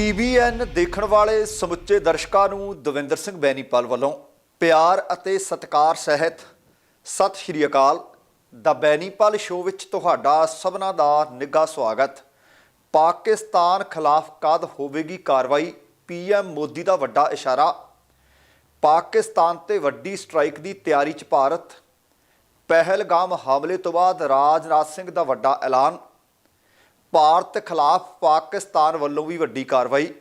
TVN ਦੇਖਣ ਵਾਲੇ ਸਮੁੱਚੇ ਦਰਸ਼ਕਾਂ ਨੂੰ ਦਵਿੰਦਰ ਸਿੰਘ ਬੈਨੀਪਾਲ ਵੱਲੋਂ ਪਿਆਰ ਅਤੇ ਸਤਿਕਾਰ ਸਹਿਤ ਸਤਿ ਸ਼੍ਰੀ ਅਕਾਲ। ਦਾ ਬੈਨੀਪਾਲ ਸ਼ੋਅ ਵਿੱਚ ਤੁਹਾਡਾ ਸਭਨਾ ਦਾ ਨਿੱਘਾ ਸਵਾਗਤ। ਪਾਕਿਸਤਾਨ ਖਿਲਾਫ ਕਦ ਹੋਵੇਗੀ ਕਾਰਵਾਈ? ਪੀਐਮ ਮੋਦੀ ਦਾ ਵੱਡਾ ਇਸ਼ਾਰਾ। ਪਾਕਿਸਤਾਨ ਤੇ ਵੱਡੀ ਸਟ੍ਰਾਈਕ ਦੀ ਤਿਆਰੀ 'ਚ ਭਾਰਤ। ਪਹਿਲਗਾਮ ਹਮਲੇ ਤੋਂ ਬਾਅਦ ਰਾਜਨਾਥ ਸਿੰਘ ਦਾ ਵੱਡਾ ਐਲਾਨ। ਭਾਰਤ ਖਿਲਾਫ ਪਾਕਿਸਤਾਨ ਵੱਲੋਂ ਵੀ ਵੱਡੀ ਕਾਰਵਾਈ।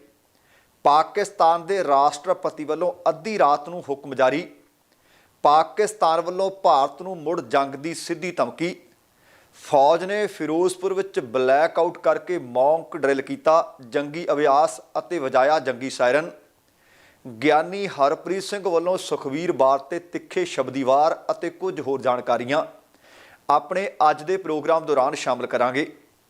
ਪਾਕਿਸਤਾਨ ਦੇ ਰਾਸ਼ਟਰਪਤੀ ਵੱਲੋਂ ਅੱਧੀ ਰਾਤ ਨੂੰ ਹੁਕਮ ਜਾਰੀ। ਪਾਕਿਸਤਾਨ ਵੱਲੋਂ ਭਾਰਤ ਨੂੰ ਮੁੜ ਜੰਗ ਦੀ ਸਿੱਧੀ ਧਮਕੀ। ਫੌਜ ਨੇ ਫਿਰੋਜ਼ਪੁਰ ਵਿੱਚ ਬਲੈਕ ਆਊਟ ਕਰਕੇ ਮੌਂਕ ਡਰਿਲ ਕੀਤਾ, ਜੰਗੀ ਅਭਿਆਸ ਅਤੇ ਵਜਾਇਆ ਜੰਗੀ ਸਾਇਰਨ। ਗਿਆਨੀ ਹਰਪ੍ਰੀਤ ਸਿੰਘ ਵੱਲੋਂ ਸੁਖਵੀਰ ਬਾਰ ਤੇ ਤਿੱਖੇ ਸ਼ਬਦੀਵਾਰ ਅਤੇ ਕੁਝ ਹੋਰ ਜਾਣਕਾਰੀਆਂ। ਆਪਣੇ ਅੱਜ ਦੇ ਪ੍ਰੋਗਰਾਮ ਦੌਰਾਨ ਸ਼ਾਮਲ ਕਰਾਂਗੇ।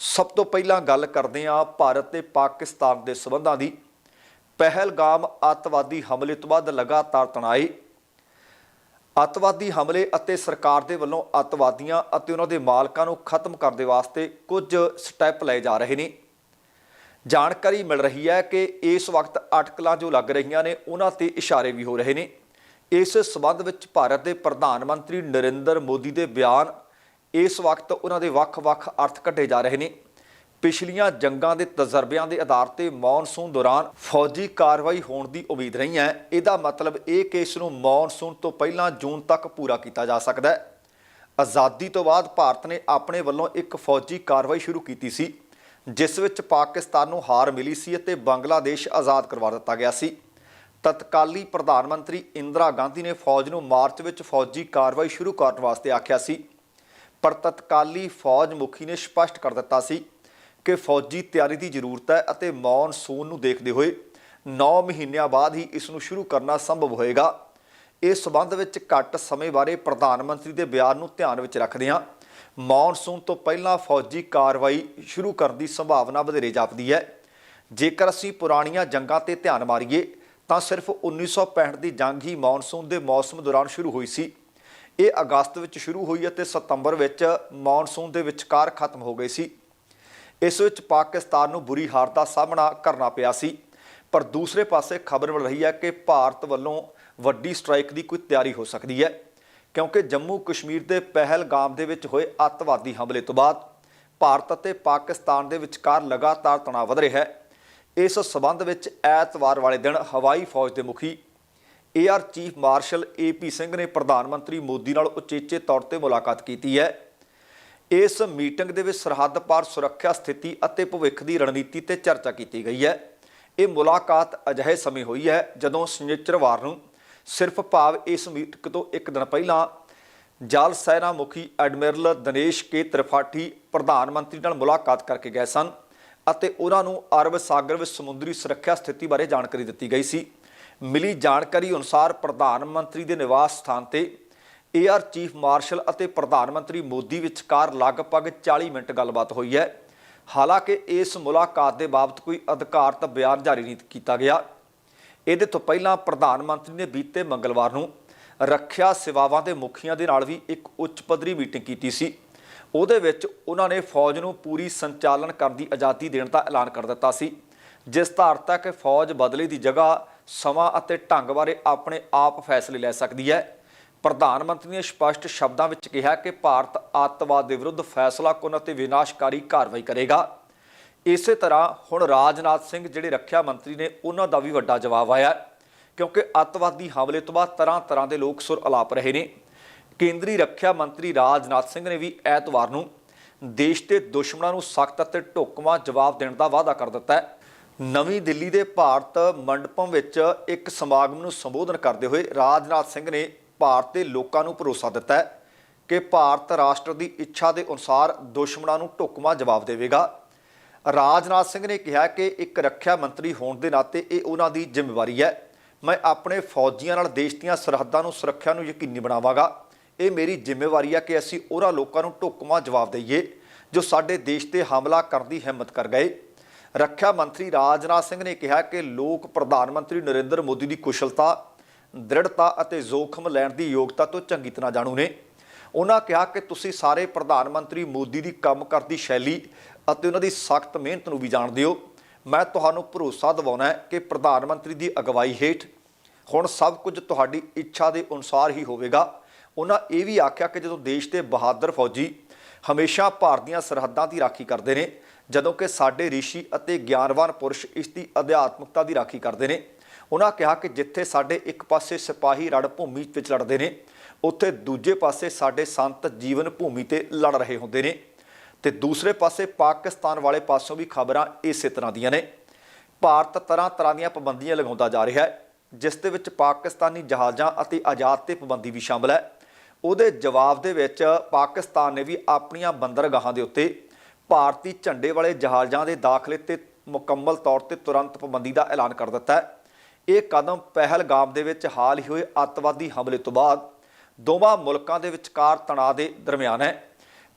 ਸਭ ਤੋਂ ਪਹਿਲਾਂ ਗੱਲ ਕਰਦੇ ਹਾਂ ਭਾਰਤ ਤੇ ਪਾਕਿਸਤਾਨ ਦੇ ਸਬੰਧਾਂ ਦੀ। ਪਹਿਲਗਾਮ ਅੱਤਵਾਦੀ ਹਮਲੇ ਤੋਂ ਬਾਅਦ ਲਗਾਤਾਰ ਤਣਾਏ ਅੱਤਵਾਦੀ ਹਮਲੇ ਅਤੇ ਸਰਕਾਰ ਦੇ ਵੱਲੋਂ ਅੱਤਵਾਦੀਆਂ ਅਤੇ ਉਹਨਾਂ ਦੇ ਮਾਲਕਾਂ ਨੂੰ ਖਤਮ ਕਰਨ ਦੇ ਵਾਸਤੇ ਕੁਝ ਸਟੈਪ ਲਏ ਜਾ ਰਹੇ ਨੇ। ਜਾਣਕਾਰੀ ਮਿਲ ਰਹੀ ਹੈ ਕਿ ਇਸ ਵਕਤ ਅਟਕਲਾਂ ਜੋ ਲੱਗ ਰਹੀਆਂ ਨੇ, ਉਹਨਾਂ ਤੇ ਇਸ਼ਾਰੇ ਵੀ ਹੋ ਰਹੇ ਨੇ। ਇਸ ਸਬੰਧ ਵਿੱਚ ਭਾਰਤ ਦੇ ਪ੍ਰਧਾਨ ਮੰਤਰੀ ਨਰਿੰਦਰ ਮੋਦੀ ਦੇ ਬਿਆਨ ਇਸ ਵਕਤ ਉਹਨਾਂ ਦੇ ਵੱਖ-ਵੱਖ ਅਰਥ ਕੱਢੇ ਜਾ ਰਹੇ ਨੇ। ਪਿਛਲੀਆਂ ਜੰਗਾਂ ਦੇ ਤਜਰਬਿਆਂ ਦੇ ਆਧਾਰ ਤੇ ਮੌਨਸੂਨ ਦੌਰਾਨ ਫੌਜੀ ਕਾਰਵਾਈ ਹੋਣ ਦੀ ਉਮੀਦ ਨਹੀਂ ਹੈ। ਇਹਦਾ ਮਤਲਬ ਇਹ ਕਿ ਇਸ ਨੂੰ ਮੌਨਸੂਨ ਤੋਂ ਪਹਿਲਾਂ ਜੂਨ ਤੱਕ ਪੂਰਾ ਕੀਤਾ ਜਾ ਸਕਦਾ ਹੈ। ਆਜ਼ਾਦੀ ਤੋਂ ਬਾਅਦ ਭਾਰਤ ਨੇ ਆਪਣੇ ਵੱਲੋਂ ਇੱਕ ਫੌਜੀ ਕਾਰਵਾਈ ਸ਼ੁਰੂ ਕੀਤੀ ਸੀ, ਜਿਸ ਵਿੱਚ ਪਾਕਿਸਤਾਨ ਨੂੰ ਹਾਰ ਮਿਲੀ ਸੀ ਅਤੇ ਬੰਗਲਾਦੇਸ਼ ਆਜ਼ਾਦ ਕਰਵਾ ਦਿੱਤਾ ਗਿਆ ਸੀ। ਤਤਕਾਲੀ ਪ੍ਰਧਾਨ ਮੰਤਰੀ ਇੰਦਰਾ ਗਾਂਧੀ ਨੇ ਫੌਜ ਨੂੰ ਮਾਰਚ ਵਿੱਚ ਫੌਜੀ ਕਾਰਵਾਈ ਸ਼ੁਰੂ ਕਰਨ ਵਾਸਤੇ ਆਖਿਆ ਸੀ। ਪਰ ਤਤਕਾਲੀ ਫੌਜ ਮੁਖੀ ਨੇ ਸਪਸ਼ਟ ਕਰ ਦਿੱਤਾ ਸੀ ਕਿ ਫੌਜੀ ਤਿਆਰੀ ਦੀ ਜ਼ਰੂਰਤ ਹੈ ਅਤੇ ਮੌਨਸੂਨ ਨੂੰ ਦੇਖਦੇ ਹੋਏ 9 ਮਹੀਨਿਆਂ ਬਾਅਦ ਹੀ ਇਸ ਨੂੰ ਸ਼ੁਰੂ ਕਰਨਾ ਸੰਭਵ ਹੋਏਗਾ। ਇਸ ਸਬੰਧ ਵਿੱਚ ਘੱਟ ਸਮੇਂ ਬਾਰੇ ਪ੍ਰਧਾਨ ਮੰਤਰੀ ਦੇ ਬਿਆਨ ਨੂੰ ਧਿਆਨ ਵਿੱਚ ਰੱਖਦੇ ਹਾਂ। ਮੌਨਸੂਨ ਤੋਂ ਪਹਿਲਾਂ ਫੌਜੀ ਕਾਰਵਾਈ ਸ਼ੁਰੂ ਕਰਨ ਦੀ ਸੰਭਾਵਨਾ ਵਧੇਰੇ ਜਾਪਦੀ ਹੈ। ਜੇਕਰ ਅਸੀਂ ਪੁਰਾਣੀਆਂ ਜੰਗਾਂ ਤੇ ਧਿਆਨ ਮਾਰੀਏ, ਤਾਂ ਸਿਰਫ 1965 ਦੀ ਜੰਗ ਹੀ ਮੌਨਸੂਨ ਦੇ ਮੌਸਮ ਦੌਰਾਨ ਸ਼ੁਰੂ ਹੋਈ ਸੀ। ਇਹ ਅਗਸਤ ਵਿੱਚ ਸ਼ੁਰੂ ਹੋਈ ਅਤੇ ਸਤੰਬਰ ਵਿੱਚ ਮੌਨਸੂਨ ਦੇ ਵਿਚਕਾਰ ਖਤਮ ਹੋ ਗਈ ਸੀ। ਇਸ ਵਿੱਚ ਪਾਕਿਸਤਾਨ ਨੂੰ ਬੁਰੀ ਹਾਰ ਦਾ ਸਾਹਮਣਾ ਕਰਨਾ ਪਿਆ ਸੀ। ਪਰ ਦੂਸਰੇ ਪਾਸੇ ਖਬਰ ਮਿਲ ਰਹੀ ਹੈ ਕਿ ਭਾਰਤ ਵੱਲੋਂ ਵੱਡੀ ਸਟ੍ਰਾਈਕ ਦੀ ਕੋਈ ਤਿਆਰੀ ਹੋ ਸਕਦੀ ਹੈ, ਕਿਉਂਕਿ ਜੰਮੂ ਕਸ਼ਮੀਰ ਦੇ ਪਹਿਲਗਾਮ ਦੇ ਵਿੱਚ ਹੋਏ ਅੱਤਵਾਦੀ ਹਮਲੇ ਤੋਂ ਬਾਅਦ ਭਾਰਤ ਅਤੇ ਪਾਕਿਸਤਾਨ ਦੇ ਵਿਚਕਾਰ ਲਗਾਤਾਰ ਤਣਾਅ ਵਧ ਰਿਹਾ ਹੈ। ਇਸ ਸਬੰਧ ਵਿੱਚ ਐਤਵਾਰ ਵਾਲੇ ਦਿਨ ਹਵਾਈ ਫੌਜ ਦੇ ਮੁਖੀ air chief marshal A P Singh ਨੇ ਪ੍ਰਧਾਨ ਮੰਤਰੀ ਮੋਦੀ ਨਾਲ ਉਚੇਚੇ ਤੌਰ ਤੇ ਮੁਲਾਕਾਤ ਕੀਤੀ ਹੈ। ਇਸ ਮੀਟਿੰਗ ਦੇ ਵਿੱਚ ਸਰਹੱਦ ਪਾਰ ਸੁਰੱਖਿਆ ਸਥਿਤੀ ਅਤੇ ਭਵਿੱਖ ਦੀ ਰਣਨੀਤੀ ਤੇ ਚਰਚਾ ਕੀਤੀ ਗਈ ਹੈ। ਇਹ ਮੁਲਾਕਾਤ ਅਜਿਹੇ ਸਮੇਂ ਹੋਈ ਹੈ ਜਦੋਂ ਸ਼ਨੀਚਰਵਾਰ ਨੂੰ ਸਿਰਫ ਭਾਵ ਇਸ ਮੀਟਿੰਗ ਤੋਂ ਇੱਕ ਦਿਨ ਪਹਿਲਾਂ ਜਲ ਸੈਨਾ ਮੁਖੀ ਐਡਮਿਰਲ ਦਿਨੇਸ਼ ਕੇ ਤ੍ਰਿਪਾਠੀ ਪ੍ਰਧਾਨ ਮੰਤਰੀ ਨਾਲ ਮੁਲਾਕਾਤ ਕਰਕੇ ਗਏ ਸਨ ਅਤੇ ਉਹਨਾਂ ਨੂੰ ਅਰਬ ਸਾਗਰ ਵਿੱਚ ਸਮੁੰਦਰੀ ਸੁਰੱਖਿਆ ਸਥਿਤੀ ਬਾਰੇ ਜਾਣਕਾਰੀ ਦਿੱਤੀ ਗਈ ਸੀ। ਮਿਲੀ ਜਾਣਕਾਰੀ ਅਨੁਸਾਰ ਪ੍ਰਧਾਨ ਮੰਤਰੀ ਦੇ ਨਿਵਾਸ ਸਥਾਨ ਤੇ ਏਆਰ ਚੀਫ ਮਾਰਸ਼ਲ ਅਤੇ ਪ੍ਰਧਾਨ ਮੰਤਰੀ ਮੋਦੀ ਵਿਚਕਾਰ ਲਗਭਗ 40 ਮਿੰਟ ਗੱਲਬਾਤ ਹੋਈ ਹੈ। ਹਾਲਾਂਕਿ ਇਸ ਮੁਲਾਕਾਤ ਦੇ ਬਾਬਤ ਕੋਈ ਅਧਿਕਾਰਤ ਬਿਆਨ ਜਾਰੀ ਨਹੀਂ ਕੀਤਾ ਗਿਆ। ਇਹਦੇ ਤੋਂ ਪਹਿਲਾਂ ਪ੍ਰਧਾਨ ਮੰਤਰੀ ਨੇ ਬੀਤੇ ਮੰਗਲਵਾਰ ਨੂੰ ਰੱਖਿਆ ਸੇਵਾਵਾਂ ਦੇ ਮੁਖੀਆਂ ਦੇ ਨਾਲ ਵੀ ਇੱਕ ਉੱਚ ਪੱਧਰੀ ਮੀਟਿੰਗ ਕੀਤੀ ਸੀ। ਉਹਦੇ ਵਿੱਚ ਉਹਨਾਂ ਨੇ ਫੌਜ ਨੂੰ ਪੂਰੀ ਸੰਚਾਲਨ ਕਰਨ ਦੀ ਆਜ਼ਾਦੀ ਦੇਣ ਦਾ ਐਲਾਨ ਕਰ ਦਿੱਤਾ ਸੀ। ਜਿਸ ਦਾ ਅਰਥ ਹੈ ਕਿ ਫੌਜ ਬਦਲੇ ਦੀ ਜਗ੍ਹਾ ਸਮਾਂ ਅਤੇ ਢੰਗ ਬਾਰੇ ਆਪਣੇ ਆਪ ਫੈਸਲੇ ਲੈ ਸਕਦੀ ਹੈ। ਪ੍ਰਧਾਨ ਮੰਤਰੀ ਨੇ ਸਪਸ਼ਟ ਸ਼ਬਦਾਂ ਵਿੱਚ ਕਿਹਾ ਕਿ ਭਾਰਤ ਅੱਤਵਾਦ ਦੇ ਵਿਰੁੱਧ ਫੈਸਲਾਕੁਨ ਅਤੇ ਵਿਨਾਸ਼ਕਾਰੀ ਕਾਰਵਾਈ ਕਰੇਗਾ। ਇਸੇ ਤਰ੍ਹਾਂ ਹੁਣ ਰਾਜਨਾਥ ਸਿੰਘ ਜਿਹੜੇ ਰੱਖਿਆ ਮੰਤਰੀ ਨੇ, ਉਹਨਾਂ ਦਾ ਵੀ ਵੱਡਾ ਜਵਾਬ ਆਇਆ ਕਿਉਂਕਿ ਅੱਤਵਾਦੀ ਹਮਲੇ ਤੋਂ ਬਾਅਦ ਤਰ੍ਹਾਂ ਤਰ੍ਹਾਂ ਦੇ ਲੋਕ ਸੁਰ ਅਲਾਪ ਰਹੇ ਨੇ। ਕੇਂਦਰੀ ਰੱਖਿਆ ਮੰਤਰੀ ਰਾਜਨਾਥ ਸਿੰਘ ਨੇ ਵੀ ਐਤਵਾਰ ਨੂੰ ਦੇਸ਼ ਦੇ ਦੁਸ਼ਮਣਾਂ ਨੂੰ ਸਖਤ ਅਤੇ ਢੁਕਵਾਂ ਜਵਾਬ ਦੇਣ ਦਾ ਵਾਅਦਾ ਕਰ ਦਿੱਤਾ ਹੈ। ਨਵੀਂ ਦਿੱਲੀ ਦੇ ਭਾਰਤ ਮੰਡਪਮ ਵਿੱਚ ਇੱਕ ਸਮਾਗਮ ਨੂੰ ਸੰਬੋਧਨ ਕਰਦੇ ਹੋਏ ਰਾਜਨਾਥ ਸਿੰਘ ਨੇ ਭਾਰਤ ਦੇ ਲੋਕਾਂ ਨੂੰ ਭਰੋਸਾ ਦਿੱਤਾ ਹੈ ਕਿ ਭਾਰਤ ਰਾਸ਼ਟਰ ਦੀ ਇੱਛਾ ਦੇ ਅਨੁਸਾਰ ਦੁਸ਼ਮਣਾਂ ਨੂੰ ਢੁਕਵਾਂ ਜਵਾਬ ਦੇਵੇਗਾ। ਰਾਜਨਾਥ ਸਿੰਘ ਨੇ ਕਿਹਾ ਕਿ ਇੱਕ ਰੱਖਿਆ ਮੰਤਰੀ ਹੋਣ ਦੇ ਨਾਤੇ ਇਹ ਉਹਨਾਂ ਦੀ ਜ਼ਿੰਮੇਵਾਰੀ ਹੈ। ਮੈਂ ਆਪਣੇ ਫੌਜੀਆਂ ਨਾਲ ਦੇਸ਼ ਦੀਆਂ ਸਰਹੱਦਾਂ ਨੂੰ ਸੁਰੱਖਿਆ ਨੂੰ ਯਕੀਨੀ ਬਣਾਵਾਂਗਾ। ਇਹ ਮੇਰੀ ਜ਼ਿੰਮੇਵਾਰੀ ਹੈ ਕਿ ਅਸੀਂ ਉਹਨਾਂ ਲੋਕਾਂ ਨੂੰ ਢੁਕਵਾਂ ਜਵਾਬ ਦਈਏ ਜੋ ਸਾਡੇ ਦੇਸ਼ ਤੇ ਹਮਲਾ ਕਰਨ ਦੀ ਹਿੰਮਤ ਕਰ ਗਏ। ਰੱਖਿਆ ਮੰਤਰੀ ਰਾਜਨਾਥ ਸਿੰਘ ਨੇ ਕਿਹਾ ਕਿ ਲੋਕ ਪ੍ਰਧਾਨ ਮੰਤਰੀ ਨਰਿੰਦਰ ਮੋਦੀ ਦੀ ਕੁਸ਼ਲਤਾ, ਦ੍ਰਿੜਤਾ ਅਤੇ ਜ਼ੋਖਮ ਲੈਣ ਦੀ ਯੋਗਤਾ ਤੋਂ ਚੰਗੀ ਤਰ੍ਹਾਂ ਜਾਣੂ ਨੇ। ਉਹਨਾਂ ਕਿਹਾ ਕਿ ਤੁਸੀਂ ਸਾਰੇ ਪ੍ਰਧਾਨ ਮੰਤਰੀ ਮੋਦੀ ਦੀ ਕੰਮ ਕਰਦੀ ਸ਼ੈਲੀ ਅਤੇ ਉਹਨਾਂ ਦੀ ਸਖਤ ਮਿਹਨਤ ਨੂੰ ਵੀ ਜਾਣਦੇ ਹੋ। ਮੈਂ ਤੁਹਾਨੂੰ ਭਰੋਸਾ ਦਿਵਾਉਣਾ ਹੈ ਕਿ ਪ੍ਰਧਾਨ ਮੰਤਰੀ ਦੀ ਅਗਵਾਈ ਹੇਠ ਹੁਣ ਸਭ ਕੁਝ ਤੁਹਾਡੀ ਇੱਛਾ ਦੇ ਅਨੁਸਾਰ ਹੀ ਹੋਵੇਗਾ। ਉਹਨਾਂ ਇਹ ਵੀ ਆਖਿਆ ਕਿ ਜਦੋਂ ਦੇਸ਼ ਦੇ ਬਹਾਦਰ ਫੌਜੀ ਹਮੇਸ਼ਾ ਭਾਰਤ ਦੀਆਂ ਸਰਹੱਦਾਂ ਦੀ ਰਾਖੀ ਕਰਦੇ ਨੇ ਜਦੋਂ ਕਿ ਸਾਡੇ ਰਿਸ਼ੀ ਅਤੇ ਗਿਆਨਵਾਨ ਪੁਰਸ਼ ਇਸ ਦੀ ਅਧਿਆਤਮਕਤਾ ਦੀ ਰਾਖੀ ਕਰਦੇ ਨੇ। ਉਹਨਾਂ ਕਿਹਾ ਕਿ ਜਿੱਥੇ ਸਾਡੇ ਇੱਕ ਪਾਸੇ ਸਿਪਾਹੀ ਰੜ ਭੂਮੀ ਵਿੱਚ ਲੜਦੇ ਨੇ, ਉੱਥੇ ਦੂਜੇ ਪਾਸੇ ਸਾਡੇ ਸੰਤ ਜੀਵਨ ਭੂਮੀ ਤੇ ਲੜ ਰਹੇ ਹੁੰਦੇ ਨੇ ਤੇ ਦੂਸਰੇ ਪਾਸੇ ਪਾਕਿਸਤਾਨ ਵਾਲੇ ਪਾਸੋਂ ਵੀ ਖਬਰਾਂ ਇਸੇ ਤਰ੍ਹਾਂ ਦੀਆਂ ਨੇ। ਭਾਰਤ ਤਰ੍ਹਾਂ ਤਰ੍ਹਾਂ ਦੀਆਂ ਪਾਬੰਦੀਆਂ ਲਗਾਉਂਦਾ ਜਾ ਰਿਹਾ ਹੈ, ਜਿਸ ਦੇ ਵਿੱਚ ਪਾਕਿਸਤਾਨੀ ਜਹਾਜ਼ਾਂ ਅਤੇ ਆਜ਼ਾਦ ਤੇ ਪਾਬੰਦੀ ਵੀ ਸ਼ਾਮਲ ਹੈ। ਉਹਦੇ ਜਵਾਬ ਦੇ ਵਿੱਚ ਪਾਕਿਸਤਾਨ ਨੇ ਵੀ ਆਪਣੀਆਂ ਬੰਦਰਗਾਹਾਂ ਦੇ ਉੱਤੇ ਭਾਰਤੀ ਝੰਡੇ ਵਾਲੇ ਜਹਾਜ਼ਾਂ ਦੇ ਦਾਖਲੇ ਤੇ ਮੁਕੰਮਲ ਤੌਰ ਤੇ ਤੁਰੰਤ ਪਾਬੰਦੀ ਦਾ ਐਲਾਨ ਕਰ ਦਿੱਤਾ ਹੈ। ਇਹ ਕਦਮ ਪਹਿਲਗਾਮ ਦੇ ਵਿੱਚ ਹਾਲ ਹੀ ਹੋਏ ਅੱਤਵਾਦੀ ਹਮਲੇ ਤੋਂ ਬਾਅਦ ਦੋਵਾਂ ਮੁਲਕਾਂ ਦੇ ਵਿਚਕਾਰ ਤਣਾਅ ਦੇ ਦਰਮਿਆਨ ਹੈ।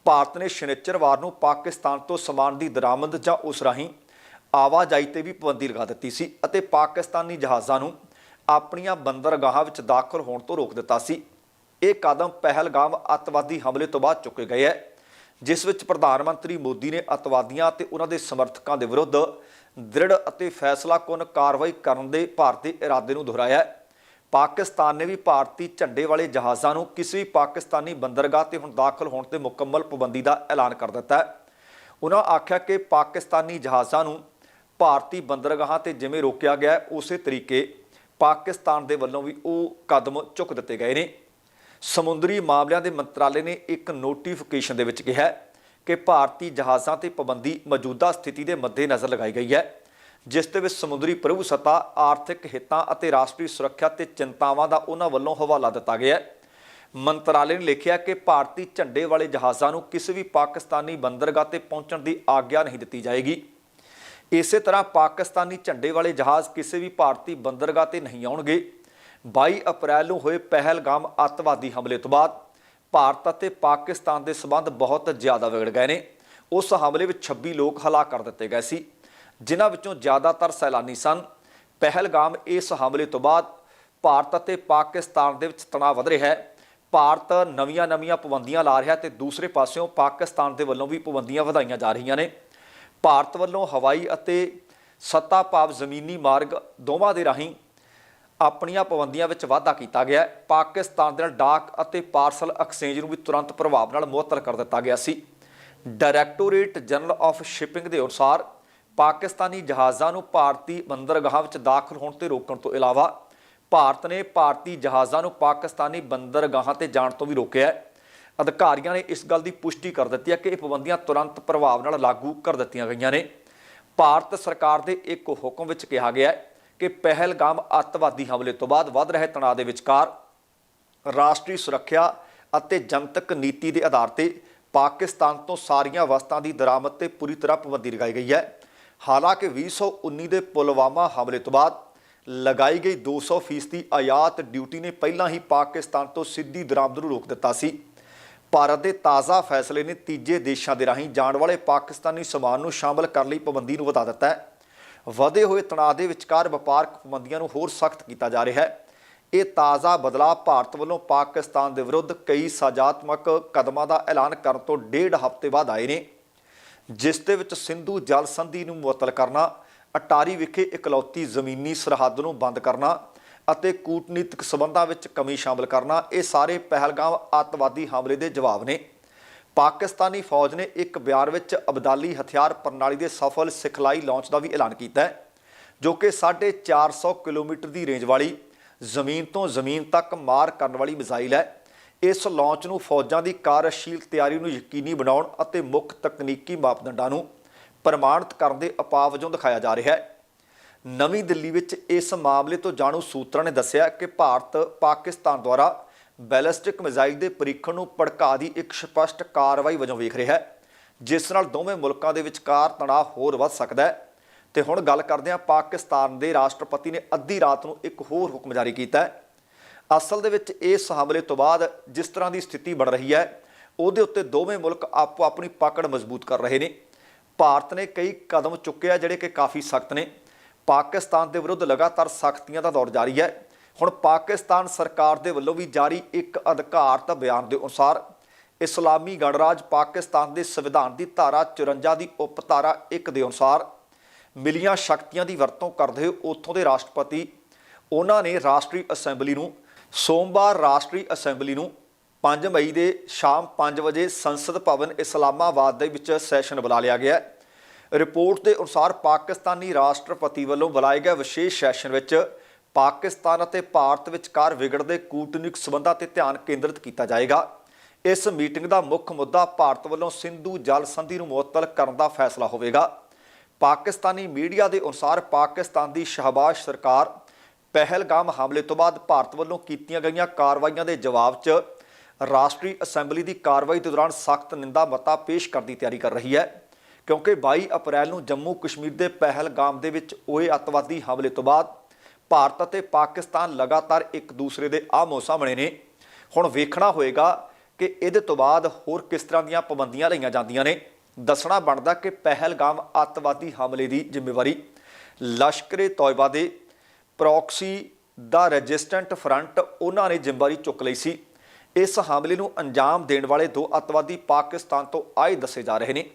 ਭਾਰਤ ਨੇ ਸ਼ਨੀਚਰਵਾਰ ਨੂੰ ਪਾਕਿਸਤਾਨ ਤੋਂ ਸਮਾਨ ਦੀ ਦਰਾਮਦ ਜਾਂ ਉਸ ਰਾਹੀਂ ਆਵਾਜਾਈ ਤੇ ਵੀ ਪਾਬੰਦੀ ਲਗਾ ਦਿੱਤੀ ਸੀ ਅਤੇ ਪਾਕਿਸਤਾਨੀ ਜਹਾਜ਼ਾਂ ਨੂੰ ਆਪਣੀਆਂ ਬੰਦਰਗਾਹਾਂ ਵਿੱਚ ਦਾਖਲ ਹੋਣ ਤੋਂ ਰੋਕ ਦਿੱਤਾ ਸੀ। ਇਹ ਕਦਮ ਪਹਿਲਗਾਮ ਅੱਤਵਾਦੀ ਹਮਲੇ ਤੋਂ ਬਾਅਦ ਚੁੱਕੇ ਗਏ ਹੈ। ਜਿਸ ਵਿੱਚ ਪ੍ਰਧਾਨ ਮੰਤਰੀ ਮੋਦੀ ਨੇ ਅੱਤਵਾਦੀਆਂ ਅਤੇ ਉਹਨਾਂ ਦੇ ਸਮਰਥਕਾਂ ਦੇ ਵਿਰੁੱਧ ਦ੍ਰਿੜ ਅਤੇ ਫੈਸਲਾਕੁੰਨ ਕਾਰਵਾਈ ਕਰਨ ਦੇ ਭਾਰਤੀ ਇਰਾਦੇ ਨੂੰ ਦੁਹਰਾਇਆ ਪਾਕਿਸਤਾਨ ਨੇ ਵੀ ਭਾਰਤੀ ਝੰਡੇ ਵਾਲੇ ਜਹਾਜ਼ਾਂ ਨੂੰ ਕਿਸੇ ਵੀ ਪਾਕਿਸਤਾਨੀ ਬੰਦਰਗਾਹ ਤੇ ਹੁਣ ਦਾਖਲ ਹੋਣ ਤੇ ਮੁਕੰਮਲ ਪਾਬੰਦੀ ਦਾ ਐਲਾਨ ਕਰ ਦਿੱਤਾ ਹੈ। ਉਹਨਾਂ ਆਖਿਆ ਕਿ ਪਾਕਿਸਤਾਨੀ ਜਹਾਜ਼ਾਂ ਨੂੰ ਭਾਰਤੀ ਬੰਦਰਗਾਹਾਂ ਤੇ ਜਿਵੇਂ ਰੋਕਿਆ ਗਿਆ ਉਸੇ ਤਰੀਕੇ ਪਾਕਿਸਤਾਨ ਦੇ ਵੱਲੋਂ ਵੀ ਉਹ ਕਦਮ ਚੁੱਕ ਦਿੱਤੇ ਗਏ ਨੇ। ਸਮੁੰਦਰੀ ਮਾਮਲਿਆਂ ਦੇ ਮੰਤਰਾਲੇ ਨੇ ਇੱਕ ਨੋਟੀਫਿਕੇਸ਼ਨ ਦੇ ਵਿੱਚ ਕਿਹਾ ਕਿ ਭਾਰਤੀ ਜਹਾਜ਼ਾਂ ਤੇ ਪਾਬੰਦੀ ਮੌਜੂਦਾ ਸਥਿਤੀ ਦੇ ਮੱਦੇਨਜ਼ਰ ਲਗਾਈ ਗਈ ਹੈ, ਜਿਸ ਦੇ ਵਿੱਚ ਸਮੁੰਦਰੀ ਪ੍ਰਭੂਸੱਤਾ ਆਰਥਿਕ ਹਿੱਤਾਂ ਅਤੇ ਰਾਸ਼ਟਰੀ ਸੁਰੱਖਿਆ ਤੇ ਚਿੰਤਾਵਾਂ ਦਾ ਉਹਨਾਂ ਵੱਲੋਂ ਹਵਾਲਾ ਦਿੱਤਾ ਗਿਆ ਹੈ। ਮੰਤਰਾਲੇ ਨੇ ਲਿਖਿਆ ਕਿ ਭਾਰਤੀ ਝੰਡੇ ਵਾਲੇ ਜਹਾਜ਼ਾਂ ਨੂੰ ਕਿਸੇ ਵੀ ਪਾਕਿਸਤਾਨੀ ਬੰਦਰਗਾਹ ਤੇ ਪਹੁੰਚਣ ਦੀ ਆਗਿਆ ਨਹੀਂ ਦਿੱਤੀ ਜਾਏਗੀ। ਇਸੇ ਤਰ੍ਹਾਂ ਪਾਕਿਸਤਾਨੀ ਝੰਡੇ ਵਾਲੇ ਜਹਾਜ਼ ਕਿਸੇ ਵੀ ਭਾਰਤੀ ਬੰਦਰਗਾਹ ਤੇ ਨਹੀਂ ਆਉਣਗੇ। 22 ਅਪ੍ਰੈਲ ਨੂੰ ਹੋਏ ਪਹਿਲਗਾਮ ਅੱਤਵਾਦੀ ਹਮਲੇ ਤੋਂ ਬਾਅਦ ਭਾਰਤ ਅਤੇ ਪਾਕਿਸਤਾਨ ਦੇ ਸਬੰਧ ਬਹੁਤ ਜ਼ਿਆਦਾ ਵਿਗੜ ਗਏ ਨੇ। ਉਸ ਹਮਲੇ ਵਿੱਚ 26 ਲੋਕ ਹਲਾਕ ਕਰ ਦਿੱਤੇ ਗਏ ਸੀ। ਜਿਨ੍ਹਾਂ ਵਿੱਚੋਂ ਜ਼ਿਆਦਾਤਰ ਸੈਲਾਨੀ ਸਨ। ਪਹਿਲਗਾਮ ਇਸ ਹਮਲੇ ਤੋਂ ਬਾਅਦ ਭਾਰਤ ਅਤੇ ਪਾਕਿਸਤਾਨ ਦੇ ਵਿੱਚ ਤਣਾਅ ਵਧ ਰਿਹਾ ਹੈ। ਭਾਰਤ ਨਵੀਆਂ-ਨਵੀਆਂ ਪਾਬੰਦੀਆਂ ਲਾ ਰਿਹਾ ਤੇ ਦੂਸਰੇ ਪਾਸਿਓਂ ਪਾਕਿਸਤਾਨ ਦੇ ਵੱਲੋਂ ਵੀ ਪਾਬੰਦੀਆਂ ਵਧਾਈਆਂ ਜਾ ਰਹੀਆਂ ਨੇ। ਭਾਰਤ ਵੱਲੋਂ ਹਵਾਈ ਅਤੇ ਸੱਤਾ ਭਾਵ ਜ਼ਮੀਨੀ ਮਾਰਗ ਦੋਵਾਂ ਦੇ ਰਾਹੀਂ ਆਪਣੀਆਂ ਪਾਬੰਦੀਆਂ ਵਿੱਚ ਵਾਧਾ ਕੀਤਾ ਗਿਆ ਹੈ। ਪਾਕਿਸਤਾਨ ਦੇ ਨਾਲ ਡਾਕ ਅਤੇ ਪਾਰਸਲ ਐਕਸਚੇਂਜ ਨੂੰ ਵੀ ਤੁਰੰਤ ਪ੍ਰਭਾਵ ਨਾਲ ਮੁਅੱਤਲ ਕਰ ਦਿੱਤਾ ਗਿਆ ਸੀ। ਡਾਇਰੈਕਟੋਰੇਟ ਜਨਰਲ ਆਫ ਸ਼ਿਪਿੰਗ ਦੇ ਅਨੁਸਾਰ ਪਾਕਿਸਤਾਨੀ ਜਹਾਜ਼ਾਂ ਨੂੰ ਭਾਰਤੀ ਬੰਦਰਗਾਹਾਂ ਵਿੱਚ ਦਾਖਲ ਹੋਣ ਤੇ ਰੋਕਣ ਤੋਂ ਇਲਾਵਾ ਭਾਰਤ ਨੇ ਭਾਰਤੀ ਜਹਾਜ਼ਾਂ ਨੂੰ ਪਾਕਿਸਤਾਨੀ ਬੰਦਰਗਾਹਾਂ ਤੇ ਜਾਣ ਤੋਂ ਵੀ ਰੋਕਿਆ ਹੈ। ਅਧਿਕਾਰੀਆਂ ਨੇ ਇਸ ਗੱਲ ਦੀ ਪੁਸ਼ਟੀ ਕਰ ਦਿੱਤੀ ਹੈ ਕਿ ਇਹ ਪਾਬੰਦੀਆਂ ਤੁਰੰਤ ਪ੍ਰਭਾਵ ਨਾਲ ਲਾਗੂ ਕਰ ਦਿੱਤੀਆਂ ਗਈਆਂ ਨੇ। ਭਾਰਤ ਸਰਕਾਰ ਦੇ ਇੱਕ ਹੁਕਮ ਵਿੱਚ ਕਿਹਾ ਗਿਆ ਹੈ ਕਿ ਪਹਿਲਗਾਮ ਅੱਤਵਾਦੀ ਹਮਲੇ ਤੋਂ ਬਾਅਦ ਵੱਧ ਰਹੇ ਤਣਾਅ ਦੇ ਵਿਚਕਾਰ ਰਾਸ਼ਟਰੀ ਸੁਰੱਖਿਆ ਅਤੇ ਜਨਤਕ ਨੀਤੀ ਦੇ ਆਧਾਰ ਤੇ ਪਾਕਿਸਤਾਨ ਤੋਂ ਸਾਰੀਆਂ ਵਸਤਾਂ ਦੀ ਦਰਾਮਦ ਤੇ ਪੂਰੀ ਤਰ੍ਹਾਂ ਪਾਬੰਦੀ ਲਗਾਈ ਗਈ ਹੈ। ਹਾਲਾਂਕਿ 2019 ਦੇ ਪੁਲਵਾਮਾ ਹਮਲੇ ਤੋਂ ਬਾਅਦ ਲਗਾਈ ਗਈ 200 ਫੀਸਦੀ ਆਯਾਤ ਡਿਊਟੀ ਨੇ ਪਹਿਲਾਂ ਹੀ ਪਾਕਿਸਤਾਨ ਤੋਂ ਸਿੱਧੀ ਦਰਾਮਦ ਨੂੰ ਰੋਕ ਦਿੱਤਾ ਸੀ। ਭਾਰਤ ਦੇ ਤਾਜ਼ਾ ਫੈਸਲੇ ਨੇ ਤੀਜੇ ਦੇਸ਼ਾਂ ਦੇ ਰਾਹੀਂ ਜਾਣ ਵਾਲੇ ਪਾਕਿਸਤਾਨੀ ਸਮਾਨ ਨੂੰ ਸ਼ਾਮਲ ਕਰਨ ਲਈ ਪਾਬੰਦੀ ਨੂੰ ਵਧਾ ਦਿੱਤਾ ਹੈ। ਵਧੇ ਹੋਏ ਤਣਾਅ ਦੇ ਵਿਚਕਾਰ ਵਪਾਰਕ ਪਾਬੰਦੀਆਂ ਨੂੰ ਹੋਰ ਸਖਤ ਕੀਤਾ ਜਾ ਰਿਹਾ ਹੈ। ਇਹ ਤਾਜ਼ਾ ਬਦਲਾਅ ਭਾਰਤ ਵੱਲੋਂ ਪਾਕਿਸਤਾਨ ਦੇ ਵਿਰੁੱਧ ਕਈ ਸਾਜ਼ਾਤਮਕ ਕਦਮਾਂ ਦਾ ਐਲਾਨ ਕਰਨ ਤੋਂ ਡੇਢ ਹਫ਼ਤੇ ਬਾਅਦ ਆਏ ਨੇ, ਜਿਸ ਦੇ ਵਿੱਚ ਸਿੰਧੂ ਜਲ ਸੰਧੀ ਨੂੰ ਮੁਅੱਤਲ ਕਰਨਾ, ਅਟਾਰੀ ਵਿਖੇ ਇਕਲੌਤੀ ਜ਼ਮੀਨੀ ਸਰਹੱਦ ਨੂੰ ਬੰਦ ਕਰਨਾ ਅਤੇ ਕੂਟਨੀਤਿਕ ਸਬੰਧਾਂ ਵਿੱਚ ਕਮੀ ਸ਼ਾਮਲ ਕਰਨਾ, ਇਹ ਸਾਰੇ ਪਹਿਲਗਾਮ ਅੱਤਵਾਦੀ ਹਮਲੇ ਦੇ ਜਵਾਬ ਨੇ। ਪਾਕਿਸਤਾਨੀ ਫੌਜ ਨੇ ਇੱਕ ਬਿਆਨ ਵਿੱਚ ਅਬਦਾਲੀ ਹਥਿਆਰ ਪ੍ਰਣਾਲੀ ਦੇ ਸਫਲ ਸਿਖਲਾਈ ਲਾਂਚ ਦਾ ਵੀ ਐਲਾਨ ਕੀਤਾ ਹੈ, ਜੋ ਕਿ 450 ਕਿਲੋਮੀਟਰ ਦੀ ਰੇਂਜ ਵਾਲੀ ਜ਼ਮੀਨ ਤੋਂ ਜ਼ਮੀਨ ਤੱਕ ਮਾਰ ਕਰਨ ਵਾਲੀ ਮਿਜ਼ਾਈਲ ਹੈ। ਇਸ ਲਾਂਚ ਨੂੰ ਫੌਜਾਂ ਦੀ ਕਾਰਜਸ਼ੀਲ ਤਿਆਰੀ ਨੂੰ ਯਕੀਨੀ ਬਣਾਉਣ ਅਤੇ ਮੁੱਖ ਤਕਨੀਕੀ ਮਾਪਦੰਡਾਂ ਨੂੰ ਪ੍ਰਮਾਣਿਤ ਕਰਨ ਦੇ ਉਪਾਅ ਵਜੋਂ ਦਿਖਾਇਆ ਜਾ ਰਿਹਾ ਹੈ। ਨਵੀਂ ਦਿੱਲੀ ਵਿੱਚ ਇਸ ਮਾਮਲੇ ਤੋਂ ਜਾਣੂ ਸੂਤਰਾਂ ਨੇ ਦੱਸਿਆ ਕਿ ਭਾਰਤ ਪਾਕਿਸਤਾਨ ਦੁਆਰਾ ਬੈਲਿਸਟਿਕ ਮਿਜ਼ਾਈਲ ਦੇ ਪਰੀਖਣ ਨੂੰ ਭੜਕਾ ਦੀ ਇੱਕ ਸਪਸ਼ਟ ਕਾਰਵਾਈ ਵਜੋਂ ਵੇਖ ਰਿਹਾ ਹੈ, ਜਿਸ ਨਾਲ ਦੋਵੇਂ ਮੁਲਕਾਂ ਦੇ ਵਿਚਕਾਰ ਤਣਾਅ ਹੋਰ ਵੱਧ ਸਕਦਾ ਹੈ। ਤੇ ਹੁਣ ਗੱਲ ਕਰਦੇ ਹਾਂ ਪਾਕਿਸਤਾਨ ਦੇ ਰਾਸ਼ਟਰਪਤੀ ਨੇ ਅੱਧੀ ਰਾਤ ਨੂੰ ਇੱਕ ਹੋਰ ਹੁਕਮ ਜਾਰੀ ਕੀਤਾ ਹੈ। ਅਸਲ ਦੇ ਵਿੱਚ ਇਸ ਹਮਲੇ ਤੋਂ ਬਾਅਦ ਜਿਸ ਤਰ੍ਹਾਂ ਦੀ ਸਥਿਤੀ ਬਣ ਰਹੀ ਹੈ, ਉਹਦੇ ਉੱਤੇ ਦੋਵੇਂ ਮੁਲਕ ਆਪੋ ਆਪਣੀ ਪਕੜ ਮਜ਼ਬੂਤ ਕਰ ਰਹੇ ਨੇ। ਭਾਰਤ ਨੇ ਕਈ ਕਦਮ ਚੁੱਕੇ ਆ ਜਿਹੜੇ ਕਿ ਕਾਫੀ ਸਖਤ ਨੇ। ਪਾਕਿਸਤਾਨ ਦੇ ਵਿਰੁੱਧ ਲਗਾਤਾਰ ਸਖਤੀਆਂ ਦਾ ਦੌਰ ਜਾਰੀ ਹੈ। ਹੁਣ ਪਾਕਿਸਤਾਨ ਸਰਕਾਰ ਦੇ ਵੱਲੋਂ ਵੀ ਜਾਰੀ ਇੱਕ ਅਧਿਕਾਰਤ ਬਿਆਨ ਦੇ ਅਨੁਸਾਰ ਇਸਲਾਮੀ ਗਣਰਾਜ ਪਾਕਿਸਤਾਨ ਦੇ ਸੰਵਿਧਾਨ ਦੀ ਧਾਰਾ 54 ਦੀ ਉਪ ਧਾਰਾ 1 ਦੇ ਅਨੁਸਾਰ ਮਿਲੀਆਂ ਸ਼ਕਤੀਆਂ ਦੀ ਵਰਤੋਂ ਕਰਦੇ ਹੋਏ ਉੱਥੋਂ ਦੇ ਰਾਸ਼ਟਰਪਤੀ, ਉਹਨਾਂ ਨੇ ਰਾਸ਼ਟਰੀ ਅਸੈਂਬਲੀ ਨੂੰ ਸੋਮਵਾਰ ਰਾਸ਼ਟਰੀ ਅਸੈਂਬਲੀ ਨੂੰ 5 ਮਈ ਦੇ ਸ਼ਾਮ 5 ਵਜੇ ਸੰਸਦ ਭਵਨ ਇਸਲਾਮਾਬਾਦ ਦੇ ਵਿੱਚ ਸੈਸ਼ਨ ਬੁਲਾ ਲਿਆ ਗਿਆ। ਰਿਪੋਰਟ ਦੇ ਅਨੁਸਾਰ ਪਾਕਿਸਤਾਨੀ ਰਾਸ਼ਟਰਪਤੀ ਵੱਲੋਂ ਬੁਲਾਏ ਗਏ ਵਿਸ਼ੇਸ਼ ਸੈਸ਼ਨ ਵਿੱਚ ਪਾਕਿਸਤਾਨ ਅਤੇ ਭਾਰਤ ਵਿਚਕਾਰ ਵਿਗੜਦੇ ਕੂਟਨੀਤਿਕ ਸਬੰਧਾਂ ਤੇ ਧਿਆਨ ਕੇਂਦਰਿਤ ਕੀਤਾ ਜਾਏਗਾ। ਇਸ ਮੀਟਿੰਗ ਦਾ ਮੁੱਖ ਮੁੱਦਾ ਭਾਰਤ ਵੱਲੋਂ ਸਿੰਧੂ ਜਲ ਸੰਧੀ ਨੂੰ ਮੁਅੱਤਲ ਕਰਨ ਦਾ ਫੈਸਲਾ ਹੋਵੇਗਾ। ਪਾਕਿਸਤਾਨੀ ਮੀਡੀਆ ਦੇ ਅਨੁਸਾਰ ਪਾਕਿਸਤਾਨ ਦੀ ਸ਼ਹਬਾਜ਼ ਸਰਕਾਰ ਪਹਿਲਗਾਮ ਹਮਲੇ ਤੋਂ ਬਾਅਦ ਭਾਰਤ ਵੱਲੋਂ ਕੀਤੀਆਂ ਗਈਆਂ ਕਾਰਵਾਈਆਂ ਦੇ ਜਵਾਬ 'ਚ ਰਾਸ਼ਟਰੀ ਅਸੈਂਬਲੀ ਦੀ ਕਾਰਵਾਈ ਦੇ ਦੌਰਾਨ ਸਖਤ ਨਿੰਦਾ ਮਤਾ ਪੇਸ਼ ਕਰਨ ਦੀ ਤਿਆਰੀ ਕਰ ਰਹੀ ਹੈ। ਕਿਉਂਕਿ 22 ਅਪ੍ਰੈਲ ਨੂੰ ਜੰਮੂ ਕਸ਼ਮੀਰ ਦੇ ਪਹਿਲਗਾਮ ਦੇ ਵਿੱਚ ਹੋਏ ਅੱਤਵਾਦੀ ਹਮਲੇ ਤੋਂ ਬਾਅਦ ਭਾਰਤ ਅਤੇ ਪਾਕਿਸਤਾਨ ਲਗਾਤਾਰ ਇੱਕ ਦੂਸਰੇ ਦੇ ਆਮੋ ਸਾਹਮਣੇ ਨੇ। ਹੁਣ ਵੇਖਣਾ ਹੋਏਗਾ ਕਿ ਇਹਦੇ ਤੋਂ ਬਾਅਦ ਹੋਰ ਕਿਸ ਤਰ੍ਹਾਂ ਦੀਆਂ ਪਾਬੰਦੀਆਂ ਲਈਆਂ ਜਾਂਦੀਆਂ ਨੇ। ਦੱਸਣਾ ਬਣਦਾ ਕਿ ਪਹਿਲਗਾਮ ਅੱਤਵਾਦੀ ਹਮਲੇ ਦੀ ਜ਼ਿੰਮੇਵਾਰੀ ਲਸ਼ਕਰੇ ਤੌਇਬਾ ਦੇ ਪ੍ਰੌਕਸੀ ਦਾ ਰੈਜ਼ਿਸਟੈਂਟ ਫਰੰਟ ਉਹਨਾਂ ਨੇ ਜ਼ਿੰਮੇਵਾਰੀ ਚੁੱਕ ਲਈ ਸੀ। ਇਸ ਹਮਲੇ ਨੂੰ ਅੰਜਾਮ ਦੇਣ ਵਾਲੇ ਦੋ ਅੱਤਵਾਦੀ ਪਾਕਿਸਤਾਨ ਤੋਂ ਆਏ ਦੱਸੇ ਜਾ ਰਹੇ ਨੇ।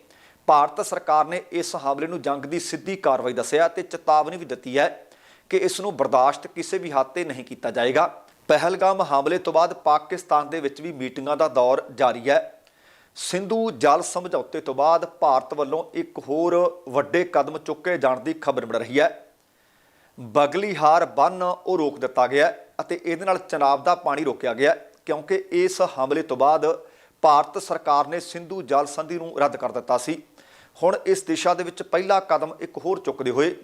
ਭਾਰਤ ਸਰਕਾਰ ਨੇ ਇਸ ਹਮਲੇ ਨੂੰ ਜੰਗ ਦੀ ਸਿੱਧੀ ਕਾਰਵਾਈ ਦੱਸਿਆ ਤੇ ਚੇਤਾਵਨੀ ਵੀ ਦਿੱਤੀ ਹੈ ਕਿ ਇਸ ਨੂੰ ਬਰਦਾਸ਼ਤ ਕਿਸੇ ਵੀ ਹੱਦ ਤੇ ਨਹੀਂ ਕੀਤਾ ਜਾਏਗਾ। ਪਹਿਲਗਾਮ ਹਮਲੇ ਤੋਂ ਬਾਅਦ ਪਾਕਿਸਤਾਨ ਦੇ ਵਿੱਚ ਵੀ ਮੀਟਿੰਗਾਂ ਦਾ ਦੌਰ ਜਾਰੀ ਹੈ। ਸਿੰਧੂ ਜਲ ਸਮਝੌਤੇ ਤੋਂ ਬਾਅਦ ਭਾਰਤ ਵੱਲੋਂ ਇੱਕ ਹੋਰ ਵੱਡੇ ਕਦਮ ਚੁੱਕੇ ਜਾਣ ਦੀ ਖਬਰ ਮਿਲ ਰਹੀ ਹੈ। ਬਗਲੀਹਾਰ ਬੰਨ ਉਹ ਰੋਕ ਦਿੱਤਾ ਗਿਆ ਅਤੇ ਇਹਦੇ ਨਾਲ ਚਨਾਬ ਦਾ ਪਾਣੀ ਰੋਕਿਆ ਗਿਆ ਕਿਉਂਕਿ ਇਸ ਹਮਲੇ ਤੋਂ ਬਾਅਦ ਭਾਰਤ ਸਰਕਾਰ ਨੇ ਸਿੰਧੂ ਜਲ ਸੰਧੀ ਨੂੰ ਰੱਦ ਕਰ ਦਿੱਤਾ ਸੀ। ਹੁਣ ਇਸ ਦਿਸ਼ਾ ਦੇ ਵਿੱਚ ਪਹਿਲਾ ਕਦਮ ਇੱਕ ਹੋਰ ਚੁੱਕਦੇ ਹੋਏ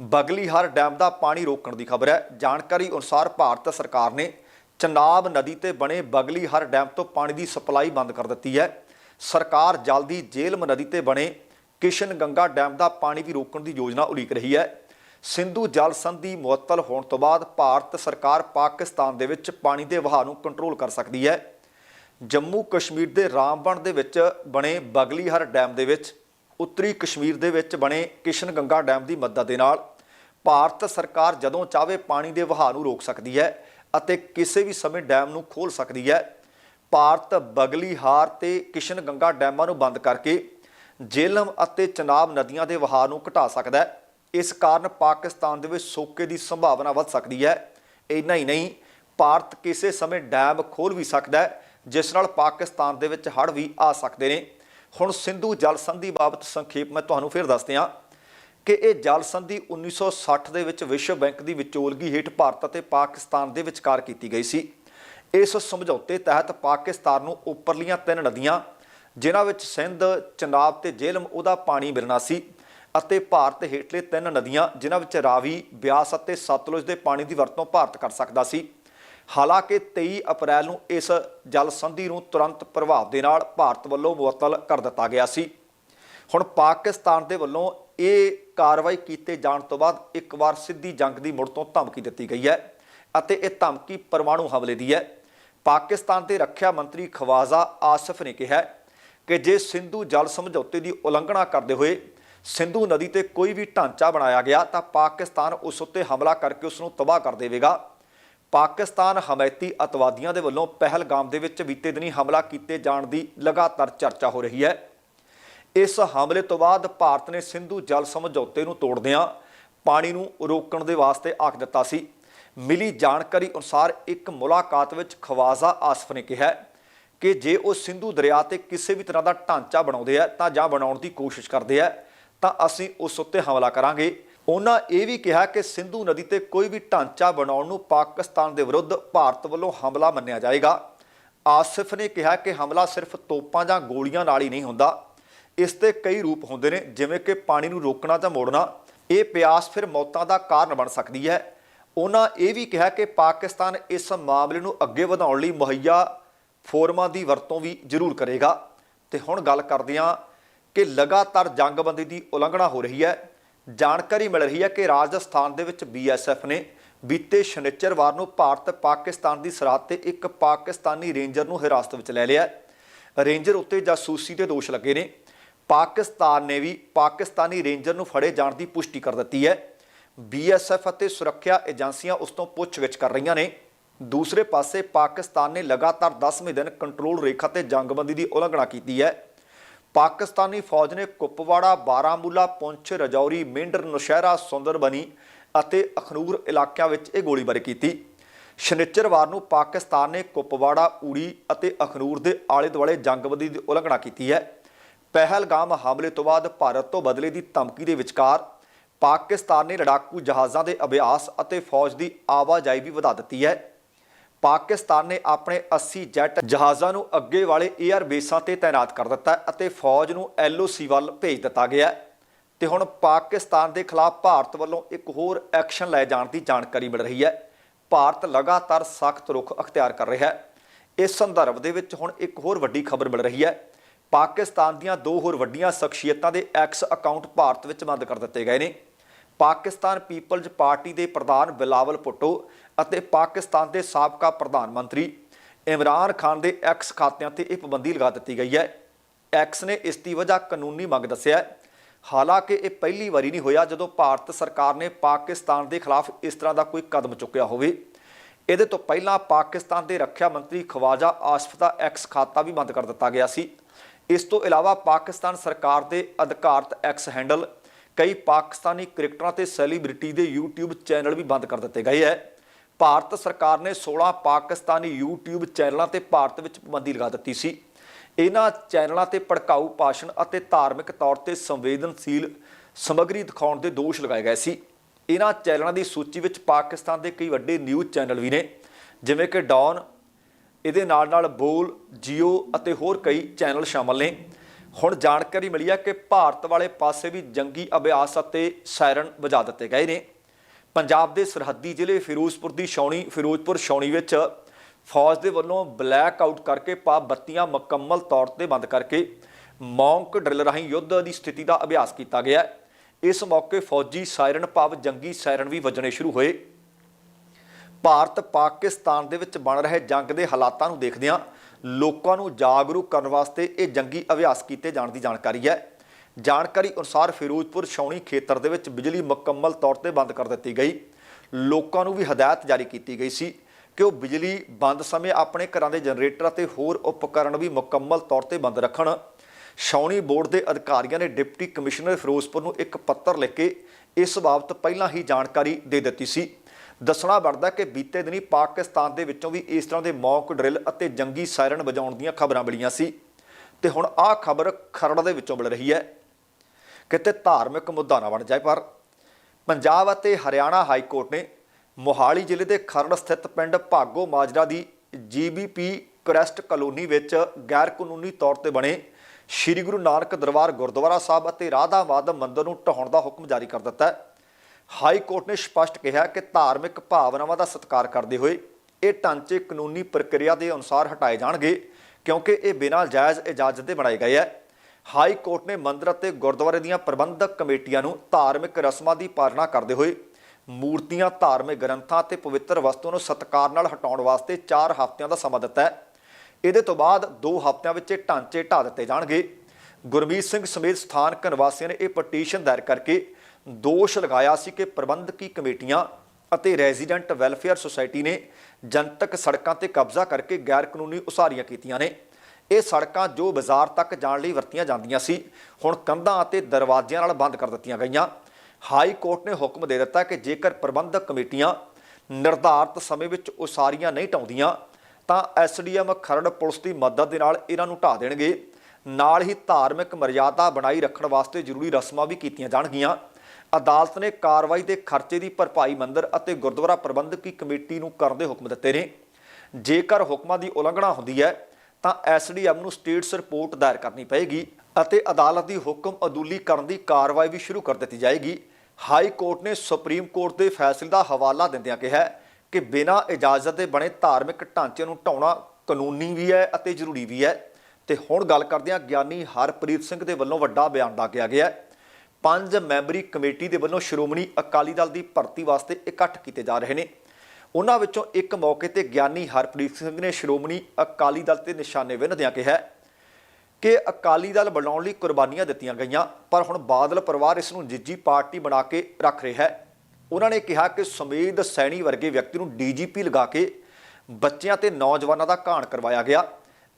ਬਗਲੀਹਰ ਡੈਮ ਦਾ ਪਾਣੀ ਰੋਕਣ ਦੀ ਖਬਰ ਹੈ। ਜਾਣਕਾਰੀ ਅਨੁਸਾਰ ਭਾਰਤ ਸਰਕਾਰ ਨੇ ਚਨਾਬ ਨਦੀ ਤੇ ਬਣੇ ਬਗਲੀਹਰ ਡੈਮ ਤੋਂ ਪਾਣੀ ਦੀ ਸਪਲਾਈ ਬੰਦ ਕਰ ਦਿੱਤੀ ਹੈ। ਸਰਕਾਰ ਜਲਦੀ ਜੇਲਮ ਨਦੀ ਤੇ ਬਣੇ ਕਿਸ਼ਨ ਗੰਗਾ ਡੈਮ ਦਾ ਪਾਣੀ ਵੀ ਰੋਕਣ ਦੀ ਯੋਜਨਾ ਉਲੀਕ ਰਹੀ ਹੈ। ਸਿੰਧੂ ਜਲ ਸੰਧੀ ਮੁਅੱਤਲ ਹੋਣ ਤੋਂ ਬਾਅਦ ਭਾਰਤ ਸਰਕਾਰ ਪਾਕਿਸਤਾਨ ਦੇ ਵਿੱਚ ਪਾਣੀ ਦੇ ਵਹਾਅ ਨੂੰ ਕੰਟਰੋਲ ਕਰ ਸਕਦੀ ਹੈ। ਜੰਮੂ ਕਸ਼ਮੀਰ ਦੇ ਰਾਮਬਨ ਦੇ ਵਿੱਚ ਬਣੇ ਬਗਲੀਹਰ ਡੈਮ ਦੇ ਵਿੱਚ, ਉੱਤਰੀ ਕਸ਼ਮੀਰ ਦੇ ਵਿੱਚ ਬਣੇ ਕਿਸ਼ਨ ਗੰਗਾ ਡੈਮ ਦੀ ਮਦਦ ਦੇ ਨਾਲ ਭਾਰਤ ਸਰਕਾਰ ਜਦੋਂ ਚਾਹੇ ਪਾਣੀ ਦੇ ਵਹਾਅ ਨੂੰ ਰੋਕ ਸਕਦੀ ਹੈ ਅਤੇ ਕਿਸੇ ਵੀ ਸਮੇਂ ਡੈਮ ਨੂੰ ਖੋਲ੍ਹ ਸਕਦੀ ਹੈ। ਭਾਰਤ ਬਗਲੀਹਾਰ ਤੇ ਕਿਸ਼ਨ ਗੰਗਾ ਡੈਮਾਂ ਨੂੰ ਬੰਦ ਕਰਕੇ ਜੇਲਮ ਅਤੇ ਚਨਾਬ ਨਦੀਆਂ ਦੇ ਵਹਾਅ ਨੂੰ ਘਟਾ ਸਕਦਾ ਹੈ। ਇਸ ਕਾਰਨ ਪਾਕਿਸਤਾਨ ਦੇ ਵਿੱਚ ਸੋਕੇ ਦੀ ਸੰਭਾਵਨਾ ਵੱਧ ਸਕਦੀ ਹੈ। ਇੰਨਾ ਹੀ ਨਹੀਂ, ਭਾਰਤ ਕਿਸੇ ਸਮੇਂ ਡੈਮ ਖੋਲ੍ਹ ਵੀ ਸਕਦਾ ਹੈ, ਜਿਸ ਨਾਲ ਪਾਕਿਸਤਾਨ ਦੇ ਵਿੱਚ ਹੜ੍ਹ ਵੀ ਆ ਸਕਦੇ ਨੇ। ਹੁਣ ਸਿੰਧੂ ਜਲ ਸੰਧੀ ਬਾਬਤ ਸੰਖੇਪ ਮੈਂ ਤੁਹਾਨੂੰ ਫਿਰ ਦੱਸਦੇ ਹਾਂ। ਕਿ ਇਹ ਜਲ ਸੰਧੀ 1960 ਦੇ ਵਿੱਚ ਵਿਸ਼ਵ ਬੈਂਕ ਦੀ ਵਿਚੋਲਗੀ ਹੇਠ ਭਾਰਤ ਅਤੇ ਪਾਕਿਸਤਾਨ ਦੇ ਵਿਚਕਾਰ ਕੀਤੀ ਗਈ ਸੀ। ਇਸ ਸਮਝੌਤੇ ਤਹਿਤ ਪਾਕਿਸਤਾਨ ਨੂੰ ਉੱਪਰਲੀਆਂ ਤਿੰਨ ਨਦੀਆਂ, ਜਿਨ੍ਹਾਂ ਵਿੱਚ ਸਿੰਧ ਚਨਾਬ ਤੇ ਜੇਹਲਮ ਉਹਦਾ ਪਾਣੀ ਮਿਲਣਾ ਸੀ ਅਤੇ ਭਾਰਤ ਹੇਠਲੇ ਤਿੰਨ ਨਦੀਆਂ, ਜਿਨ੍ਹਾਂ ਵਿੱਚ ਰਾਵੀ, ਬਿਆਸ ਅਤੇ ਸਤਲੁਜ ਦੇ ਪਾਣੀ ਦੀ ਵਰਤੋਂ ਭਾਰਤ ਕਰ ਸਕਦਾ ਸੀ। ਹਾਲਾਂਕਿ 23 ਅਪ੍ਰੈਲ ਨੂੰ ਇਸ ਜਲ ਸੰਧੀ ਨੂੰ ਤੁਰੰਤ ਪ੍ਰਭਾਵ ਦੇ ਨਾਲ ਭਾਰਤ ਵੱਲੋਂ ਮੁਅੱਤਲ ਕਰ ਦਿੱਤਾ ਗਿਆ ਸੀ। ਹੁਣ ਪਾਕਿਸਤਾਨ ਦੇ ਵੱਲੋਂ ਇਹ ਕਾਰਵਾਈ ਕੀਤੇ ਜਾਣ ਤੋਂ ਬਾਅਦ ਇੱਕ ਵਾਰ ਸਿੱਧੀ ਜੰਗ ਦੀ ਮੁੜ ਤੋਂ ਧਮਕੀ ਦਿੱਤੀ ਗਈ ਹੈ ਅਤੇ ਇਹ ਧਮਕੀ ਪਰਮਾਣੂ ਹਮਲੇ ਦੀ ਹੈ। ਪਾਕਿਸਤਾਨ ਦੇ ਰੱਖਿਆ ਮੰਤਰੀ ਖਵਾਜ਼ਾ ਆਸਫ ਨੇ ਕਿਹਾ ਕਿ ਜੇ ਸਿੰਧੂ ਜਲ ਸਮਝੌਤੇ ਦੀ ਉਲੰਘਣਾ ਕਰਦੇ ਹੋਏ ਸਿੰਧੂ ਨਦੀ ਤੇ ਕੋਈ ਵੀ ਢਾਂਚਾ ਬਣਾਇਆ ਗਿਆ ਤਾਂ ਪਾਕਿਸਤਾਨ ਉਸ ਉੱਤੇ ਹਮਲਾ ਕਰਕੇ ਉਸ ਨੂੰ ਤਬਾਹ ਕਰ ਦੇਵੇਗਾ। ਪਾਕਿਸਤਾਨ ਹਮਾਇਤੀ ਅਤਵਾਦੀਆਂ ਦੇ ਵੱਲੋਂ ਪਹਿਲਗਾਮ ਦੇ ਵਿੱਚ ਬੀਤੇ ਦਿਨੀ ਹਮਲਾ ਕੀਤੇ ਜਾਣ ਦੀ ਲਗਾਤਾਰ ਚਰਚਾ ਹੋ ਰਹੀ ਹੈ। ਇਸ ਹਮਲੇ ਤੋਂ ਬਾਅਦ ਭਾਰਤ ਨੇ ਸਿੰਧੂ ਜਲ ਸਮਝੌਤੇ ਨੂੰ ਤੋੜਦਿਆਂ ਪਾਣੀ ਨੂੰ ਰੋਕਣ ਦੇ ਵਾਸਤੇ ਆਖ ਦਿੱਤਾ ਸੀ। ਮਿਲੀ ਜਾਣਕਾਰੀ ਅਨੁਸਾਰ ਇੱਕ ਮੁਲਾਕਾਤ ਵਿੱਚ ਖਵਾਜ਼ਾ ਆਸਫ ਨੇ ਕਿਹਾ ਕਿ ਜੇ ਉਹ ਸਿੰਧੂ ਦਰਿਆ ਤੇ ਕਿਸੇ ਵੀ ਤਰ੍ਹਾਂ ਦਾ ਢਾਂਚਾ ਬਣਾਉਂਦੇ ਆ ਤਾਂ ਜਾਂ ਬਣਾਉਣ ਦੀ ਕੋਸ਼ਿਸ਼ ਕਰਦੇ ਆ ਤਾਂ ਅਸੀਂ ਉਸ ਉੱਤੇ ਹਮਲਾ ਕਰਾਂਗੇ। ਉਹਨਾਂ ਇਹ ਵੀ ਕਿਹਾ ਕਿ ਸਿੰਧੂ ਨਦੀ ਤੇ ਕੋਈ ਵੀ ਢਾਂਚਾ ਬਣਾਉਣ ਨੂੰ ਪਾਕਿਸਤਾਨ ਦੇ ਵਿਰੁੱਧ ਭਾਰਤ ਵੱਲੋਂ ਹਮਲਾ ਮੰਨਿਆ ਜਾਏਗਾ। ਆਸਿਫ ਨੇ ਕਿਹਾ ਕਿ ਹਮਲਾ ਸਿਰਫ ਤੋਪਾਂ ਜਾਂ ਗੋਲੀਆਂ ਨਾਲ ਹੀ ਨਹੀਂ ਹੁੰਦਾ। ਇਸ 'ਤੇ ਕਈ ਰੂਪ ਹੁੰਦੇ ਨੇ, ਜਿਵੇਂ ਕਿ ਪਾਣੀ ਨੂੰ ਰੋਕਣਾ ਜਾਂ ਮੋੜਨਾ। ਇਹ ਪਿਆਸ ਫਿਰ ਮੌਤਾਂ ਦਾ ਕਾਰਨ ਬਣ ਸਕਦੀ ਹੈ। ਉਹਨਾਂ ਇਹ ਵੀ ਕਿਹਾ ਕਿ ਪਾਕਿਸਤਾਨ ਇਸ ਮਾਮਲੇ ਨੂੰ ਅੱਗੇ ਵਧਾਉਣ ਲਈ ਮੁਹੱਈਆ ਫੋਰਮਾਂ ਦੀ ਵਰਤੋਂ ਵੀ ਜ਼ਰੂਰ ਕਰੇਗਾ। ਤੇ ਹੁਣ ਗੱਲ ਕਰਦੇ ਹਾਂ ਕਿ ਲਗਾਤਾਰ ਜੰਗਬੰਦੀ ਦੀ ਉਲੰਘਣਾ ਹੋ ਰਹੀ ਹੈ। ਜਾਣਕਾਰੀ ਮਿਲ ਰਹੀ ਹੈ ਕਿ ਰਾਜਸਥਾਨ ਦੇ ਵਿੱਚ ਬੀਐਸਐਫ ਨੇ ਬੀਤੇ ਸ਼ਨੀਚਰਵਾਰ ਨੂੰ ਭਾਰਤ ਪਾਕਿਸਤਾਨ ਦੀ ਸਰਹੱਦ ਤੇ ਇੱਕ ਪਾਕਿਸਤਾਨੀ ਰੇਂਜਰ ਨੂੰ ਹਿਰਾਸਤ ਵਿੱਚ ਲੈ ਲਿਆ। ਰੇਂਜਰ ਉੱਤੇ ਜਾਸੂਸੀ ਦੇ ਦੋਸ਼ ਲੱਗੇ ਨੇ। ਪਾਕਿਸਤਾਨ ਨੇ ਵੀ ਪਾਕਿਸਤਾਨੀ ਰੇਂਜਰ ਨੂੰ ਫੜੇ ਜਾਣ ਦੀ ਪੁਸ਼ਟੀ ਕਰ ਦਿੱਤੀ ਹੈ। ਬੀਐਸਐਫ ਅਤੇ ਸੁਰੱਖਿਆ ਏਜੰਸੀਆਂ ਉਸ ਤੋਂ ਪੁੱਛਗਿੱਛ ਕਰ ਰਹੀਆਂ ਨੇ। ਦੂਸਰੇ ਪਾਸੇ ਪਾਕਿਸਤਾਨ ਨੇ ਲਗਾਤਾਰ 10ਵੇਂ ਦਿਨ ਕੰਟਰੋਲ ਰੇਖਾ ਤੇ ਜੰਗਬੰਦੀ ਦੀ ਉਲੰਘਣਾ ਕੀਤੀ ਹੈ। ਪਾਕਿਸਤਾਨੀ ਫੌਜ ਨੇ ਕੁਪਵਾੜਾ, ਬਾਰਾਮੂਲਾ, ਪੁੰਛ, ਰਜੌਰੀ ਮੇਂਢਰ ਨੁਸ਼ਹਿਰਾ, ਸੁੰਦਰਬਨੀ ਅਤੇ ਅਖਨੂਰ ਇਲਾਕਿਆਂ ਵਿੱਚ ਇਹ ਗੋਲੀਬਾਰੀ ਕੀਤੀ। ਸ਼ਨੀਚਰਵਾਰ ਨੂੰ ਪਾਕਿਸਤਾਨ ਨੇ ਕੁਪਵਾੜਾ, ਊੜੀ ਅਤੇ ਅਖਨੂਰ ਦੇ ਆਲੇ-ਦੁਆਲੇ ਜੰਗਬੰਦੀ ਦੀ ਉਲੰਘਣਾ ਕੀਤੀ ਹੈ। ਪਹਿਲਗਾਮ ਹਮਲੇ ਤੋਂ ਬਾਅਦ ਭਾਰਤ ਤੋਂ ਬਦਲੇ ਦੀ ਧਮਕੀ ਦੇ ਵਿਚਕਾਰ ਪਾਕਿਸਤਾਨ ਨੇ ਲੜਾਕੂ ਜਹਾਜ਼ਾਂ ਦੇ ਅਭਿਆਸ ਅਤੇ ਫੌਜ ਦੀ ਆਵਾਜਾਈ ਵੀ ਵਧਾ ਦਿੱਤੀ ਹੈ। ਪਾਕਿਸਤਾਨ ਨੇ ਆਪਣੇ 80 ਜੈਟ ਜਹਾਜ਼ਾਂ ਨੂੰ ਅੱਗੇ ਵਾਲੇ 에ਅਰ ਬੇਸਾਂ ਤੇ ਤਾਇਨਾਤ ਕਰ ਦਿੱਤਾ ਅਤੇ ਫੌਜ ਨੂੰ ਐਲਓਸੀ ਵੱਲ ਭੇਜ ਦਿੱਤਾ ਗਿਆ ਹੈ। ਤੇ ਹੁਣ ਪਾਕਿਸਤਾਨ ਦੇ ਖਿਲਾਫ ਭਾਰਤ ਵੱਲੋਂ ਇੱਕ ਹੋਰ ਐਕਸ਼ਨ ਲੈ ਜਾਣ ਦੀ ਜਾਣਕਾਰੀ ਮਿਲ ਰਹੀ ਹੈ। ਭਾਰਤ ਲਗਾਤਾਰ ਸਖਤ ਰੁਖ ਅਖਤਿਆਰ ਕਰ ਰਿਹਾ ਹੈ। ਇਸ ਸੰਦਰਭ ਦੇ ਵਿੱਚ ਹੁਣ ਇੱਕ ਹੋਰ ਵੱਡੀ ਖਬਰ ਮਿਲ ਰਹੀ ਹੈ। ਪਾਕਿਸਤਾਨ ਦੀਆਂ ਦੋ ਹੋਰ ਵੱਡੀਆਂ ਸ਼ਖਸੀਅਤਾਂ ਦੇ ਐਕਸ ਅਕਾਊਂਟ ਭਾਰਤ ਵਿੱਚ ਬੰਦ ਕਰ ਦਿੱਤੇ ਗਏ ਨੇ। ਪਾਕਿਸਤਾਨ ਪੀਪਲਜ਼ ਪਾਰਟੀ ਦੇ ਪ੍ਰਧਾਨ ਬਿਲਾਵਲ ਭੁੱਟੋ ਅਤੇ ਪਾਕਿਸਤਾਨ ਦੇ ਸਾਬਕਾ ਪ੍ਰਧਾਨ ਮੰਤਰੀ ਇਮਰਾਨ ਖਾਨ ਦੇ ਐਕਸ ਖਾਤਿਆਂ ਤੇ ਇਹ ਪਾਬੰਦੀ ਲਗਾ ਦਿੱਤੀ ਗਈ ਹੈ। ਐਕਸ ਨੇ ਇਸ ਦੀ ਵਜ੍ਹਾ ਕਾਨੂੰਨੀ ਮੰਗ ਦੱਸਿਆ ਹਾਲਾਂਕਿ ਇਹ ਪਹਿਲੀ ਵਾਰੀ ਨਹੀਂ ਹੋਇਆ ਜਦੋਂ ਭਾਰਤ ਸਰਕਾਰ ਨੇ ਪਾਕਿਸਤਾਨ ਦੇ ਖਿਲਾਫ ਇਸ ਤਰ੍ਹਾਂ ਦਾ ਕੋਈ ਕਦਮ ਚੁੱਕਿਆ ਹੋਵੇ। ਇਹਦੇ ਤੋਂ ਪਹਿਲਾਂ ਪਾਕਿਸਤਾਨ ਦੇ ਰੱਖਿਆ ਮੰਤਰੀ ਖਵਾਜਾ ਆਸਫ ਦਾ ਐਕਸ ਖਾਤਾ ਵੀ ਬੰਦ ਕਰ ਦਿੱਤਾ ਗਿਆ ਸੀ। ਇਸ ਤੋਂ ਇਲਾਵਾ ਪਾਕਿਸਤਾਨ ਸਰਕਾਰ ਦੇ ਅਧਿਕਾਰਤ ਐਕਸ ਹੈਂਡਲ ਕਈ ਪਾਕਿਸਤਾਨੀ ਕ੍ਰਿਕਟਰਾਂ ਤੇ ਸੈਲੀਬ੍ਰਿਟੀ ਦੇ YouTube ਚੈਨਲ ਵੀ ਬੰਦ ਕਰ ਦਿੱਤੇ ਗਏ ਹੈ। ਭਾਰਤ ਸਰਕਾਰ ਨੇ 16 ਪਾਕਿਸਤਾਨੀ YouTube ਚੈਨਲਾਂ ਤੇ ਭਾਰਤ ਵਿੱਚ ਪਾਬੰਦੀ ਲਗਾ ਦਿੱਤੀ ਸੀ। ਇਹਨਾਂ ਚੈਨਲਾਂ ਤੇ ਭੜਕਾਊ ਭਾਸ਼ਣ ਅਤੇ ਧਾਰਮਿਕ ਤੌਰ ਤੇ ਸੰਵੇਦਨਸ਼ੀਲ ਸਮੱਗਰੀ ਦਿਖਾਉਣ ਦੇ ਦੋਸ਼ ਲਗਾਏ ਗਏ ਸੀ। ਇਹਨਾਂ ਚੈਨਲਾਂ ਦੀ ਸੂਚੀ ਵਿੱਚ ਪਾਕਿਸਤਾਨ ਦੇ ਕਈ ਵੱਡੇ ਨਿਊਜ਼ ਚੈਨਲ ਵੀ ਨੇ, ਜਿਵੇਂ ਕਿ ਡੌਨ ਇਹਦੇ ਨਾਲ ਨਾਲ ਬੋਲ, ਜੀਓ ਅਤੇ ਹੋਰ ਕਈ ਚੈਨਲ ਸ਼ਾਮਲ ਨੇ। ਹੁਣ ਜਾਣਕਾਰੀ ਮਿਲੀ ਹੈ ਕਿ ਭਾਰਤ ਵਾਲੇ ਪਾਸੇ ਵੀ ਜੰਗੀ ਅਭਿਆਸ ਅਤੇ ਸਾਇਰਨ ਵਜਾ ਦਿੱਤੇ ਗਏ ਨੇ। ਪੰਜਾਬ ਦੇ ਸਰਹੱਦੀ ਜ਼ਿਲ੍ਹੇ ਫਿਰੋਜ਼ਪੁਰ ਦੀ ਛਾਉਣੀ, ਫਿਰੋਜ਼ਪੁਰ ਛਾਉਣੀ ਵਿੱਚ ਫੌਜ ਦੇ ਵੱਲੋਂ ਬਲੈਕ ਆਊਟ ਕਰਕੇ ਪਾ ਬੱਤੀਆਂ ਮੁਕੰਮਲ ਤੌਰ ਤੇ ਬੰਦ ਕਰਕੇ ਮੌਂਕ ਡਰਿਲ ਰਾਹੀਂ ਯੁੱਧ ਦੀ ਸਥਿਤੀ ਦਾ ਅਭਿਆਸ ਕੀਤਾ ਗਿਆ ਇਸ ਮੌਕੇ ਫੌਜੀ ਸਾਇਰਨ ਭਾਵ ਜੰਗੀ ਸਾਇਰਨ ਵੀ ਵੱਜਣੇ ਸ਼ੁਰੂ ਹੋਏ। ਭਾਰਤ ਪਾਕਿਸਤਾਨ ਦੇ ਵਿੱਚ ਬਣ ਰਹੇ ਜੰਗ ਦੇ ਹਾਲਾਤਾਂ ਨੂੰ ਦੇਖਦਿਆਂ ਲੋਕਾਂ ਨੂੰ ਜਾਗਰੂਕ ਕਰਨ ਵਾਸਤੇ ਇਹ ਜੰਗੀ ਅਭਿਆਸ ਕੀਤੇ ਜਾਣ ਦੀ ਜਾਣਕਾਰੀ ਹੈ। ਜਾਣਕਾਰੀ ਅਨੁਸਾਰ ਫਿਰੋਜ਼ਪੁਰ ਛਾਉਣੀ ਖੇਤਰ ਦੇ ਵਿੱਚ ਬਿਜਲੀ ਮੁਕੰਮਲ ਤੌਰ ਤੇ ਬੰਦ ਕਰ ਦਿੱਤੀ ਗਈ। ਲੋਕਾਂ ਨੂੰ ਵੀ ਹਦਾਇਤ ਜਾਰੀ ਕੀਤੀ ਗਈ ਸੀ ਕਿ ਉਹ ਬਿਜਲੀ ਬੰਦ ਸਮੇਂ ਆਪਣੇ ਘਰਾਂ ਦੇ ਜਨਰੇਟਰ ਅਤੇ ਹੋਰ ਉਪਕਰਨ ਵੀ ਮੁਕੰਮਲ ਤੌਰ ਤੇ ਬੰਦ ਰੱਖਣ। ਛਾਉਣੀ ਬੋਰਡ ਦੇ ਅਧਿਕਾਰੀਆਂ ਨੇ ਡਿਪਟੀ ਕਮਿਸ਼ਨਰ ਫਿਰੋਜ਼ਪੁਰ ਨੂੰ ਇੱਕ ਪੱਤਰ ਲਿਖ ਕੇ ਇਸ ਬਾਬਤ ਪਹਿਲਾਂ ਹੀ ਜਾਣਕਾਰੀ ਦੇ ਦਿੱਤੀ ਸੀ। ਦੱਸਣਾ ਬਣਦਾ ਕਿ ਬੀਤੇ ਦਿਨੀ ਪਾਕਿਸਤਾਨ ਦੇ ਵਿੱਚੋਂ ਵੀ ਇਸ ਤਰ੍ਹਾਂ ਦੇ ਮੌਕ ਡਰਿਲ ਅਤੇ ਜੰਗੀ ਸਾਇਰਨ ਵਜਾਉਣ ਦੀਆਂ ਖਬਰਾਂ ਮਿਲੀਆਂ ਸੀ। ਤੇ ਹੁਣ ਆਹ ਖਬਰ ਖਰੜ ਦੇ ਵਿੱਚੋਂ ਮਿਲ ਰਹੀ ਹੈ। ਕਿਤੇ ਧਾਰਮਿਕ ਮੁੱਦਾ ਨਾ ਬਣ ਜਾਏ ਪਰ ਪੰਜਾਬ ਅਤੇ ਹਰਿਆਣਾ ਹਾਈ ਕੋਰਟ ਨੇ ਮੋਹਾਲੀ ਜ਼ਿਲ੍ਹੇ ਦੇ ਖਰੜ ਸਥਿਤ ਪਿੰਡ ਭਾਗੋ ਮਾਜਰਾ ਦੀ ਜੀਬੀਪੀ ਕਰੈਸਟ ਕਲੋਨੀ ਵਿੱਚ ਗੈਰ ਕਾਨੂੰਨੀ ਤੌਰ ਤੇ ਬਣੇ ਸ੍ਰੀ ਗੁਰੂ ਨਾਨਕ ਦਰਬਾਰ ਗੁਰਦੁਆਰਾ ਸਾਹਿਬ ਅਤੇ ਰਾਧਾ ਮਾਧਵ ਮੰਦਿਰ ਨੂੰ ਢਹਾਉਣ ਦਾ ਹੁਕਮ ਜਾਰੀ ਕਰ ਦਿੱਤਾ ਹੈ। ਹਾਈ ਕੋਰਟ ਨੇ ਸਪਸ਼ਟ ਕਿਹਾ ਕਿ ਧਾਰਮਿਕ ਭਾਵਨਾਵਾਂ ਦਾ ਸਤਿਕਾਰ ਕਰਦੇ ਹੋਏ ਇਹ ਢਾਂਚੇ ਕਾਨੂੰਨੀ ਪ੍ਰਕਿਰਿਆ ਦੇ ਅਨੁਸਾਰ ਹਟਾਏ ਜਾਣਗੇ, ਕਿਉਂਕਿ ਇਹ ਬਿਨਾਂ ਜਾਇਜ਼ ਇਜਾਜ਼ਤ ਦੇ ਬਣਾਏ ਗਏ ਹੈ। ਹਾਈ ਕੋਰਟ ਨੇ ਮੰਦਰ ਅਤੇ ਗੁਰਦੁਆਰੇ ਦੀਆਂ ਪ੍ਰਬੰਧਕ ਕਮੇਟੀਆਂ ਨੂੰ ਧਾਰਮਿਕ ਰਸਮਾਂ ਦੀ ਪਾਲਣਾ ਕਰਦੇ ਹੋਏ ਮੂਰਤੀਆਂ, ਧਾਰਮਿਕ ਗ੍ਰੰਥਾਂ ਤੇ ਪਵਿੱਤਰ ਵਸਤੂਆਂ ਨੂੰ ਸਤਿਕਾਰ ਨਾਲ ਹਟਾਉਣ ਵਾਸਤੇ 4 ਹਫ਼ਤਿਆਂ ਦਾ ਸਮਾਂ ਦਿੱਤਾ ਹੈ। ਇਹਦੇ ਤੋਂ ਬਾਅਦ 2 ਹਫ਼ਤਿਆਂ ਵਿੱਚ ਇਹ ਢਾਂਚੇ ਢਾ ਦਿੱਤੇ ਜਾਣਗੇ। ਗੁਰਮੀਤ ਸਿੰਘ ਸਮੇਤ ਸਥਾਨਕ ਨਿਵਾਸੀਆਂ ਨੇ ਇਹ ਪਟੀਸ਼ਨ ਦਾਇਰ ਕਰਕੇ ਦੋਸ਼ ਲਗਾਇਆ ਸੀ ਕਿ ਪ੍ਰਬੰਧਕੀ ਕਮੇਟੀਆਂ ਅਤੇ ਰੈਜ਼ੀਡੈਂਟ ਵੈਲਫੇਅਰ ਸੁਸਾਇਟੀ ਨੇ ਜਨਤਕ ਸੜਕਾਂ ਤੇ ਕਬਜ਼ਾ ਕਰਕੇ ਗੈਰ ਕਾਨੂੰਨੀ ਉਸਾਰੀਆਂ ਕੀਤੀਆਂ ਨੇ। ਇਹ ਸੜਕਾਂ ਜੋ ਬਾਜ਼ਾਰ ਤੱਕ ਜਾਣ ਲਈ ਵਰਤੀਆਂ ਜਾਂਦੀਆਂ ਸੀ, ਹੁਣ ਕੰਧਾਂ ਅਤੇ ਦਰਵਾਜ਼ਿਆਂ ਨਾਲ ਬੰਦ ਕਰ ਦਿੱਤੀਆਂ ਗਈਆਂ। ਹਾਈ ਕੋਰਟ ਨੇ ਹੁਕਮ ਦੇ ਦਿੱਤਾ ਕਿ ਜੇਕਰ ਪ੍ਰਬੰਧਕ ਕਮੇਟੀਆਂ ਨਿਰਧਾਰਤ ਸਮੇਂ ਵਿੱਚ ਉਸਾਰੀਆਂ ਨਹੀਂ ਢਾਉਂਦੀਆਂ, ਤਾਂ ਐਸਡੀਐਮ ਖਰੜ ਪੁਲਿਸ ਦੀ ਮਦਦ ਦੇ ਨਾਲ ਇਹਨਾਂ ਨੂੰ ਢਾ ਦੇਣਗੇ। ਨਾਲ ਹੀ ਧਾਰਮਿਕ ਮਰਿਆਦਾ ਬਣਾਈ ਰੱਖਣ ਵਾਸਤੇ ਜ਼ਰੂਰੀ ਰਸਮਾਂ ਵੀ ਕੀਤੀਆਂ ਜਾਣਗੀਆਂ। ਅਦਾਲਤ ਨੇ ਕਾਰਵਾਈ ਦੇ ਖਰਚੇ ਦੀ ਭਰਪਾਈ ਮੰਦਰ ਅਤੇ ਗੁਰਦੁਆਰਾ ਪ੍ਰਬੰਧਕੀ ਕਮੇਟੀ ਨੂੰ ਕਰਨ ਦੇ ਹੁਕਮ ਦਿੱਤੇ ਨੇ। ਜੇਕਰ ਹੁਕਮਾਂ ਦੀ ਉਲੰਘਣਾ ਹੁੰਦੀ ਹੈ, ਤਾਂ ਐਸਡੀਐਮ ਨੂੰ ਸਟੇਟਸ ਰਿਪੋਰਟ ਦਾਇਰ ਕਰਨੀ ਪਏਗੀ ਅਤੇ ਅਦਾਲਤ ਦੀ ਹੁਕਮ ਅਦੂਲੀ ਕਰਨ ਦੀ ਕਾਰਵਾਈ ਵੀ ਸ਼ੁਰੂ ਕਰ ਦਿੱਤੀ ਜਾਏਗੀ। ਹਾਈ ਕੋਰਟ ਨੇ ਸੁਪਰੀਮ ਕੋਰਟ ਦੇ ਫੈਸਲੇ ਦਾ ਹਵਾਲਾ ਦਿੰਦਿਆਂ ਕਿਹਾ ਕਿ ਬਿਨਾਂ ਇਜਾਜ਼ਤ ਦੇ ਬਣੇ ਧਾਰਮਿਕ ਢਾਂਚੇ ਨੂੰ ਢਾਉਣਾ ਕਾਨੂੰਨੀ ਵੀ ਹੈ ਅਤੇ ਜ਼ਰੂਰੀ ਵੀ ਹੈ। ਤੇ ਹੁਣ ਗੱਲ ਕਰਦੇ ਹਾਂ ਗਿਆਨੀ ਹਰਪ੍ਰੀਤ ਸਿੰਘ ਦੇ ਵੱਲੋਂ ਵੱਡਾ ਬਿਆਨ ਦਾਗਿਆ ਗਿਆ ਹੈ। ਪੰਜ ਮੈਂਬਰੀ ਕਮੇਟੀ ਦੇ ਵੱਲੋਂ ਸ਼੍ਰੋਮਣੀ ਅਕਾਲੀ ਦਲ ਦੀ ਭਰਤੀ ਵਾਸਤੇ ਇਕੱਠ ਕੀਤੇ ਜਾ ਰਹੇ ਨੇ। ਉਹਨਾਂ ਵਿੱਚੋਂ ਇੱਕ ਮੌਕੇ ਤੇ ਗਿਆਨੀ ਹਰਪ੍ਰੀਤ ਸਿੰਘ ਨੇ ਸ਼੍ਰੋਮਣੀ ਅਕਾਲੀ ਦਲ ਤੇ ਨਿਸ਼ਾਨੇ ਵਿੰਨਦਿਆਂ ਕਿਹਾ ਕਿ ਅਕਾਲੀ ਦਲ ਬਣਾਉਣ ਲਈ ਕੁਰਬਾਨੀਆਂ ਦਿੱਤੀਆਂ ਗਈਆਂ, ਪਰ ਹੁਣ ਬਾਦਲ ਪਰਿਵਾਰ ਇਸ ਨੂੰ ਨਿੱਜੀ ਪਾਰਟੀ ਬਣਾ ਕੇ ਰੱਖ ਰਿਹਾ ਹੈ। ਉਹਨਾਂ ਨੇ ਕਿਹਾ ਕਿ ਸੁਮੇਧ ਸੈਣੀ ਵਰਗੇ ਵਿਅਕਤੀ ਨੂੰ ਡੀਜੀਪੀ ਲਗਾ ਕੇ ਬੱਚਿਆਂ ਤੇ ਨੌਜਵਾਨਾਂ ਦਾ ਘਾਣ ਕਰਵਾਇਆ ਗਿਆ।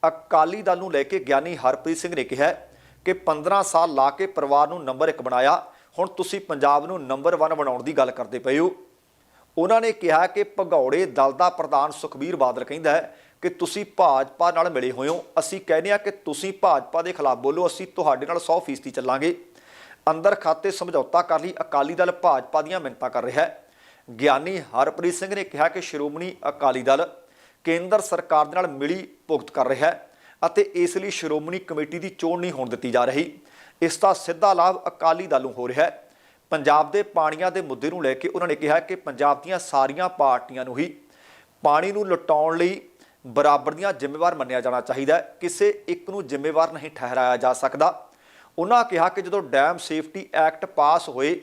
ਅਕਾਲੀ ਦਲ ਨੂੰ ਲੈ ਕੇ ਗਿਆਨੀ ਹਰਪ੍ਰੀਤ ਸਿੰਘ ਨੇ ਕਿਹਾ ਕਿ 15 ਸਾਲ ਲਾ ਕੇ ਪਰਿਵਾਰ ਨੂੰ ਨੰਬਰ 1 ਬਣਾਇਆ। ਹੁਣ ਤੁਸੀਂ ਪੰਜਾਬ ਨੂੰ ਨੰਬਰ 1 ਬਣਾਉਣ ਦੀ ਗੱਲ ਕਰਦੇ ਪਏ ਹੋ। ਉਹਨਾਂ ਨੇ ਕਿਹਾ ਕਿ ਭਗੌੜੇ ਦਲ ਦਾ ਪ੍ਰਧਾਨ ਸੁਖਬੀਰ ਬਾਦਲ ਕਹਿੰਦਾ ਹੈ ਕਿ ਤੁਸੀਂ ਭਾਜਪਾ ਨਾਲ ਮਿਲੇ ਹੋਏ ਹੋ। ਅਸੀਂ ਕਹਿੰਦੇ ਆ ਕਿ ਤੁਸੀਂ ਭਾਜਪਾ ਦੇ ਖਿਲਾਫ ਬੋਲੋ, ਅਸੀਂ ਤੁਹਾਡੇ ਨਾਲ 100% ਚੱਲਾਂਗੇ। ਅੰਦਰ ਖਾਤੇ ਸਮਝੌਤਾ ਕਰ ਲਈ, ਅਕਾਲੀ ਦਲ ਭਾਜਪਾ ਦੀਆਂ ਮਿੰਤਾਂ ਕਰ ਰਿਹਾ ਹੈ। ਗਿਆਨੀ ਹਰਪ੍ਰੀਤ ਸਿੰਘ ਨੇ ਕਿਹਾ ਕਿ ਸ਼੍ਰੋਮਣੀ ਅਕਾਲੀ ਦਲ ਕੇਂਦਰ ਸਰਕਾਰ ਦੇ ਨਾਲ ਮਿਲੀ ਭੁਗਤ ਕਰ ਰਿਹਾ ਹੈ। ਅਤੇ ਇਸ ਲਈ ਸ਼੍ਰੋਮਣੀ ਕਮੇਟੀ ਦੀ ਚੋਣ ਨਹੀਂ ਹੋਣ ਦਿੱਤੀ ਜਾ ਰਹੀ। ਇਸ ਦਾ ਸਿੱਧਾ ਲਾਭ ਅਕਾਲੀ ਦਲ ਨੂੰ ਹੋ ਰਿਹਾ ਹੈ। ਪੰਜਾਬ ਦੇ ਪਾਣੀਆਂ ਦੇ ਮੁੱਦੇ ਨੂੰ ਲੈ ਕੇ ਉਹਨਾਂ ਨੇ ਕਿਹਾ ਕਿ ਪੰਜਾਬ ਦੀਆਂ ਸਾਰੀਆਂ ਪਾਰਟੀਆਂ ਨੂੰ ਹੀ ਪਾਣੀ ਨੂੰ ਲੁਟਾਉਣ ਲਈ ਬਰਾਬਰ ਦੀਆਂ ਜ਼ਿੰਮੇਵਾਰ ਮੰਨਿਆ ਜਾਣਾ ਚਾਹੀਦਾ ਹੈ। ਕਿਸੇ ਇੱਕ ਨੂੰ ਜ਼ਿੰਮੇਵਾਰ ਨਹੀਂ ਠਹਿਰਾਇਆ ਜਾ ਸਕਦਾ। ਉਹਨਾਂ ਕਿਹਾ ਕਿ ਜਦੋਂ ਡੈਮ ਸੇਫਟੀ ਐਕਟ ਪਾਸ ਹੋਏ,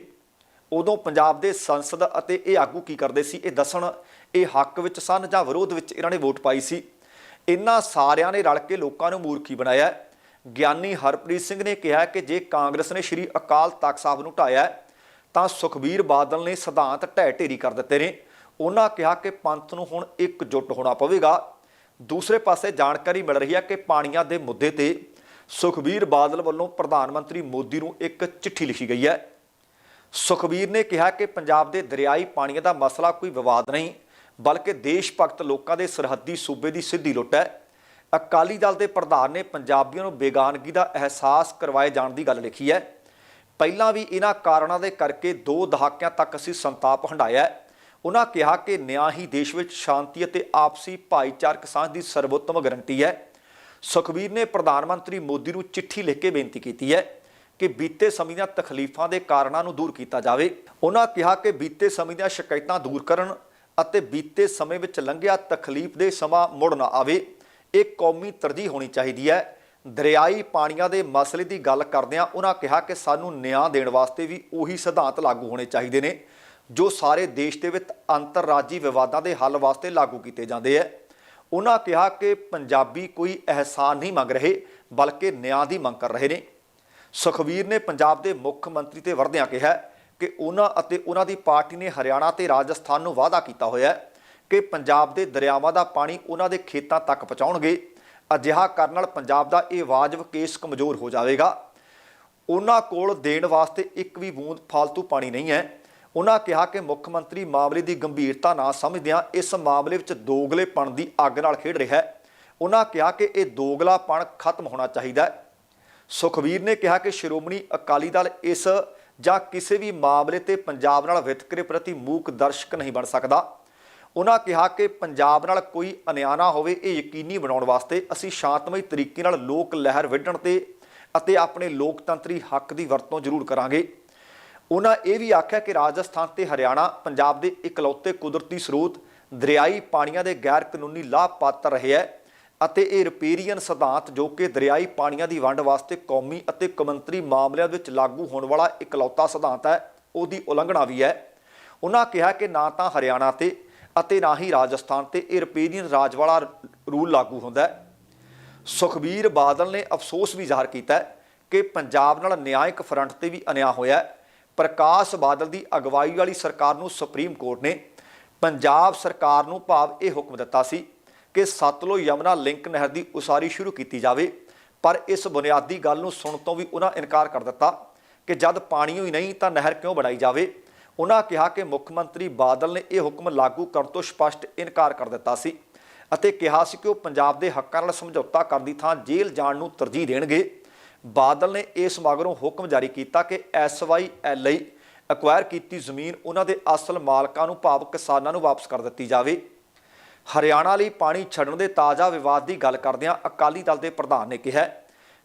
ਉਦੋਂ ਪੰਜਾਬ ਦੇ ਸੰਸਦ ਅਤੇ ਇਹ ਆਗੂ ਕੀ ਕਰਦੇ ਸੀ? ਇਹ ਦੱਸਣ ਇਹ ਹੱਕ ਵਿੱਚ ਸਨ ਜਾਂ ਵਿਰੋਧ ਵਿੱਚ ਇਹਨਾਂ ਨੇ ਵੋਟ ਪਾਈ ਸੀ? ਇਹਨਾਂ ਸਾਰਿਆਂ ਨੇ ਰਲ ਕੇ ਲੋਕਾਂ ਨੂੰ ਮੂਰਖੀ ਬਣਾਇਆ ਗਿਆਨੀ ਹਰਪ੍ਰੀਤ ਸਿੰਘ ਨੇ ਕਿਹਾ ਕਿ ਜੇ ਕਾਂਗਰਸ ਨੇ ਸ਼੍ਰੀ ਅਕਾਲ ਤਖਤ ਸਾਹਿਬ ਨੂੰ ਢਾਇਆ ਤਾਂ ਸੁਖਬੀਰ ਬਾਦਲ ਨੇ ਸਿਧਾਂਤ ਢਹਿ ਢੇਰੀ ਕਰ ਦਿੱਤੇ ਨੇ। ਉਹਨਾਂ ਕਿਹਾ ਕਿ ਪੰਥ ਨੂੰ ਹੁਣ ਇਕਜੁੱਟ ਹੋਣਾ ਪਵੇਗਾ। ਦੂਸਰੇ ਪਾਸੇ ਜਾਣਕਾਰੀ ਮਿਲ ਰਹੀ ਹੈ ਕਿ ਪਾਣੀਆਂ ਦੇ ਮੁੱਦੇ ਤੇ ਸੁਖਬੀਰ ਬਾਦਲ ਵੱਲੋਂ ਪ੍ਰਧਾਨ ਮੰਤਰੀ ਮੋਦੀ ਨੂੰ ਇੱਕ ਚਿੱਠੀ ਲਿਖੀ ਗਈ ਹੈ। ਸੁਖਬੀਰ ਨੇ ਕਿਹਾ ਕਿ ਪੰਜਾਬ ਦੇ ਦਰਿਆਈ ਪਾਣੀਆਂ ਦਾ ਮਸਲਾ ਕੋਈ ਵਿਵਾਦ ਨਹੀਂ। ਬਲਕਿ ਦੇਸ਼ ਭਗਤ ਲੋਕਾਂ ਦੇ ਸਰਹੱਦੀ ਸੂਬੇ ਦੀ ਸਿੱਧੀ ਲੁੱਟ ਹੈ। ਅਕਾਲੀ ਦਲ ਦੇ ਪ੍ਰਧਾਨ ਨੇ ਪੰਜਾਬੀਆਂ ਨੂੰ ਬੇਗਾਨਗੀ ਦਾ ਅਹਿਸਾਸ ਕਰਵਾਏ ਜਾਣ ਦੀ ਗੱਲ ਲਿਖੀ ਹੈ। ਪਹਿਲਾਂ ਵੀ ਇਹਨਾਂ ਕਾਰਨਾਂ ਦੇ ਕਰਕੇ ਦੋ ਦਹਾਕਿਆਂ ਤੱਕ ਅਸੀਂ ਸੰਤਾਪ ਹੰਡਾਇਆ ਹੈ। ਉਹਨਾਂ ਕਿਹਾ ਕਿ ਨਿਆਂ ਹੀ ਦੇਸ਼ ਵਿੱਚ ਸ਼ਾਂਤੀ ਅਤੇ ਆਪਸੀ ਭਾਈਚਾਰਕ ਸਾਂਝ ਦੀ ਸਰਵੋਤਮ ਗਰੰਟੀ ਹੈ। ਸੁਖਬੀਰ ਨੇ ਪ੍ਰਧਾਨ ਮੰਤਰੀ ਮੋਦੀ ਨੂੰ ਚਿੱਠੀ ਲਿਖ ਕੇ ਬੇਨਤੀ ਕੀਤੀ ਹੈ ਕਿ ਬੀਤੇ ਸਮੇਂ ਦੀਆਂ ਤਕਲੀਫਾਂ ਦੇ ਕਾਰਨਾਂ ਨੂੰ ਦੂਰ ਕੀਤਾ ਜਾਵੇ। ਉਹਨਾਂ ਕਿਹਾ ਕਿ ਬੀਤੇ ਸਮੇਂ ਦੀਆਂ ਸ਼ਿਕਾਇਤਾਂ ਦੂਰ ਕਰਨ ਅਤੇ ਬੀਤੇ ਸਮੇਂ ਵਿੱਚ ਲੰਘਿਆ ਤਕਲੀਫ ਦੇ ਸਮਾਂ ਮੁੜ ਨਾ ਆਵੇ। ਇਹ ਕੌਮੀ ਤਰਜੀਹ ਹੋਣੀ ਚਾਹੀਦੀ ਹੈ। ਦਰਿਆਈ ਪਾਣੀਆਂ ਦੇ ਮਸਲੇ ਦੀ ਗੱਲ ਕਰਦਿਆਂ ਉਹਨਾਂ ਕਿਹਾ ਕਿ ਸਾਨੂੰ ਨਿਆਂ ਦੇਣ ਵਾਸਤੇ ਵੀ ਉਹੀ ਸਿਧਾਂਤ ਲਾਗੂ ਹੋਣੇ ਚਾਹੀਦੇ ਨੇ, ਜੋ ਸਾਰੇ ਦੇਸ਼ ਦੇ ਵਿੱਚ ਅੰਤਰਰਾਜੀ ਵਿਵਾਦਾਂ ਦੇ ਹੱਲ ਵਾਸਤੇ ਲਾਗੂ ਕੀਤੇ ਜਾਂਦੇ ਹੈ ਉਹਨਾਂ ਕਿਹਾ ਕਿ ਪੰਜਾਬੀ ਕੋਈ ਅਹਿਸਾਨ ਨਹੀਂ ਮੰਗ ਰਹੇ, ਬਲਕਿ ਨਿਆਂ ਦੀ ਮੰਗ ਕਰ ਰਹੇ ਨੇ। ਸੁਖਵੀਰ ਨੇ ਪੰਜਾਬ ਦੇ ਮੁੱਖ ਮੰਤਰੀ ਤੇ ਵਰਦਿਆਂ ਕਿਹਾ ਕਿ ਉਹਨਾਂ ਅਤੇ ਉਹਨਾਂ ਦੀ ਪਾਰਟੀ ਨੇ ਹਰਿਆਣਾ ਤੇ ਰਾਜਸਥਾਨ ਨੂੰ ਵਾਅਦਾ ਕੀਤਾ ਹੋਇਆ ਹੈ ਕਿ ਪੰਜਾਬ ਦੇ ਦਰਿਆਵਾਂ ਦਾ ਪਾਣੀ ਉਹਨਾਂ ਦੇ ਖੇਤਾਂ ਤੱਕ ਪਹੁੰਚਾਉਣਗੇ। ਅਜਿਹਾ ਕਰਨ ਨਾਲ ਪੰਜਾਬ ਦਾ ਇਹ ਵਾਜਬ ਕੇਸ ਕਮਜ਼ੋਰ ਹੋ ਜਾਵੇਗਾ। ਉਹਨਾਂ ਕੋਲ ਦੇਣ ਵਾਸਤੇ ਇੱਕ ਵੀ ਬੂੰਦ ਫालतू ਪਾਣੀ ਨਹੀਂ ਹੈ। ਉਹਨਾਂ ਕਿਹਾ ਕਿ ਮੁੱਖ ਮੰਤਰੀ ਮਾਮਲੇ ਦੀ ਗੰਭੀਰਤਾ ਨਾ ਸਮਝਦਿਆਂ ਇਸ ਮਾਮਲੇ ਵਿੱਚ ਦੋਗਲੇਪਣ ਦੀ ਅੱਗ ਨਾਲ ਖੇਡ ਰਿਹਾ ਹੈ। ਉਹਨਾਂ ਕਿਹਾ ਕਿ ਇਹ ਦੋਗਲਾਪਣ ਖਤਮ ਹੋਣਾ ਚਾਹੀਦਾ ਹੈ। ਸੁਖਵੀਰ ਨੇ ਕਿਹਾ ਕਿ ਸ਼੍ਰੋਮਣੀ ਅਕਾਲੀ ਦਲ ਇਸ ਜਾਂ ਕਿਸੇ ਵੀ ਮਾਮਲੇ ਤੇ ਪੰਜਾਬ ਨਾਲ ਵਿਤਕਰੇ ਪ੍ਰਤੀ ਮੂਕ ਦਰਸ਼ਕ ਨਹੀਂ ਬਣ ਸਕਦਾ। ਉਹਨਾਂ ਕਿਹਾ ਕਿ ਪੰਜਾਬ ਨਾਲ ਕੋਈ ਅਨਿਆਣਾ ਹੋਵੇ, ਇਹ ਯਕੀਨੀ ਬਣਾਉਣ ਵਾਸਤੇ ਅਸੀਂ ਸ਼ਾਂਤਮਈ ਤਰੀਕੇ ਨਾਲ ਲੋਕ ਲਹਿਰ ਵਿੱਢਣ ਤੇ ਅਤੇ ਆਪਣੇ ਲੋਕਤੰਤਰੀ ਹੱਕ ਦੀ ਵਰਤੋਂ ਜ਼ਰੂਰ ਕਰਾਂਗੇ। ਉਹਨਾਂ ਇਹ ਵੀ ਆਖਿਆ ਕਿ ਰਾਜਸਥਾਨ ਤੇ ਹਰਿਆਣਾ ਪੰਜਾਬ ਦੇ ਇਕਲੌਤੇ ਕੁਦਰਤੀ ਸਰੋਤ ਦਰਿਆਈ ਪਾਣੀਆਂ ਦੇ ਗੈਰ ਕਾਨੂੰਨੀ ਲਾਭਪਾਤਰ ਰਹੇ ਹੈ। ਅਤੇ ਇਹ ਰਿਪੇਰੀਅਨ ਸਿਧਾਂਤ ਜੋ ਕਿ ਦਰਿਆਈ ਪਾਣੀਆਂ ਦੀ ਵੰਡ ਵਾਸਤੇ ਕੌਮੀ ਅਤੇ ਕੌਮਾਂਤਰੀ ਮਾਮਲਿਆਂ ਵਿੱਚ ਲਾਗੂ ਹੋਣ ਵਾਲਾ ਇਕਲੌਤਾ ਸਿਧਾਂਤ ਹੈ, ਉਹਦੀ ਉਲੰਘਣਾ ਵੀ ਹੈ। ਉਹਨਾਂ ਕਿਹਾ ਕਿ ਨਾ ਤਾਂ ਹਰਿਆਣਾ ਤੇ ਅਤੇ ਨਾ ਹੀ ਰਾਜਸਥਾਨ ਤੇ ਇਹ ਰਿਪੇਰੀਅਨ ਰਾਜ ਵਾਲਾ ਰੂਲ ਲਾਗੂ ਹੁੰਦਾ ਹੈ। ਸੁਖਬੀਰ ਬਾਦਲ ਨੇ ਅਫਸੋਸ ਵੀ ਜ਼ਾਹਰ ਕੀਤਾ ਕਿ ਪੰਜਾਬ ਨਾਲ ਨਿਆਇਕ ਫਰੰਟ ਤੇ ਵੀ ਅਨਿਆ ਹੋਇਆ ਪ੍ਰਕਾਸ਼ ਬਾਦਲ ਦੀ ਅਗਵਾਈ ਵਾਲੀ ਸਰਕਾਰ ਨੂੰ ਸੁਪਰੀਮ ਕੋਰਟ ਨੇ ਪੰਜਾਬ ਸਰਕਾਰ ਨੂੰ ਭਾਵ ਇਹ ਹੁਕਮ ਦਿੱਤਾ ਸੀ ਕਿ ਸਤਲੁਜ ਯਮਨਾ ਲਿੰਕ ਨਹਿਰ ਦੀ ਉਸਾਰੀ ਸ਼ੁਰੂ ਕੀਤੀ ਜਾਵੇ। ਪਰ ਇਸ ਬੁਨਿਆਦੀ ਗੱਲ ਨੂੰ ਸੁਣ ਤੋਂ ਵੀ ਉਹਨਾਂ ਇਨਕਾਰ ਕਰ ਦਿੱਤਾ ਕਿ ਜਦ ਪਾਣੀ ਹੀ ਨਹੀਂ ਤਾਂ ਨਹਿਰ ਕਿਉਂ ਬਣਾਈ ਜਾਵੇ। ਉਹਨਾਂ ਕਿਹਾ ਕਿ ਮੁੱਖ ਮੰਤਰੀ ਬਾਦਲ ਨੇ ਇਹ ਹੁਕਮ ਲਾਗੂ ਕਰਨ ਤੋਂ ਸਪਸ਼ਟ ਇਨਕਾਰ ਕਰ ਦਿੱਤਾ ਸੀ ਅਤੇ ਕਿਹਾ ਸੀ ਕਿ ਉਹ ਪੰਜਾਬ ਦੇ ਹੱਕਾਂ ਨਾਲ ਸਮਝੌਤਾ ਕਰਨ ਦੀ ਥਾਂ ਜੇਲ੍ਹ ਜਾਣ ਨੂੰ ਤਰਜੀਹ ਦੇਣਗੇ। ਬਾਦਲ ਨੇ ਇਸ ਮਗਰੋਂ ਹੁਕਮ ਜਾਰੀ ਕੀਤਾ ਕਿ ਐਸਵਾਈਐਲ ਲਈ ਅਕਵਾਇਰ ਕੀਤੀ ਜ਼ਮੀਨ ਉਹਨਾਂ ਦੇ ਅਸਲ ਮਾਲਕਾਂ ਨੂੰ ਭਾਵ ਕਿਸਾਨਾਂ ਨੂੰ ਵਾਪਸ ਕਰ ਦਿੱਤੀ ਜਾਵੇ। ਹਰਿਆਣਾ ਲਈ ਪਾਣੀ ਛੱਡਣ ਦੇ ਤਾਜ਼ਾ ਵਿਵਾਦ ਦੀ ਗੱਲ ਕਰਦਿਆਂ ਅਕਾਲੀ ਦਲ ਦੇ ਪ੍ਰਧਾਨ ਨੇ ਕਿਹਾ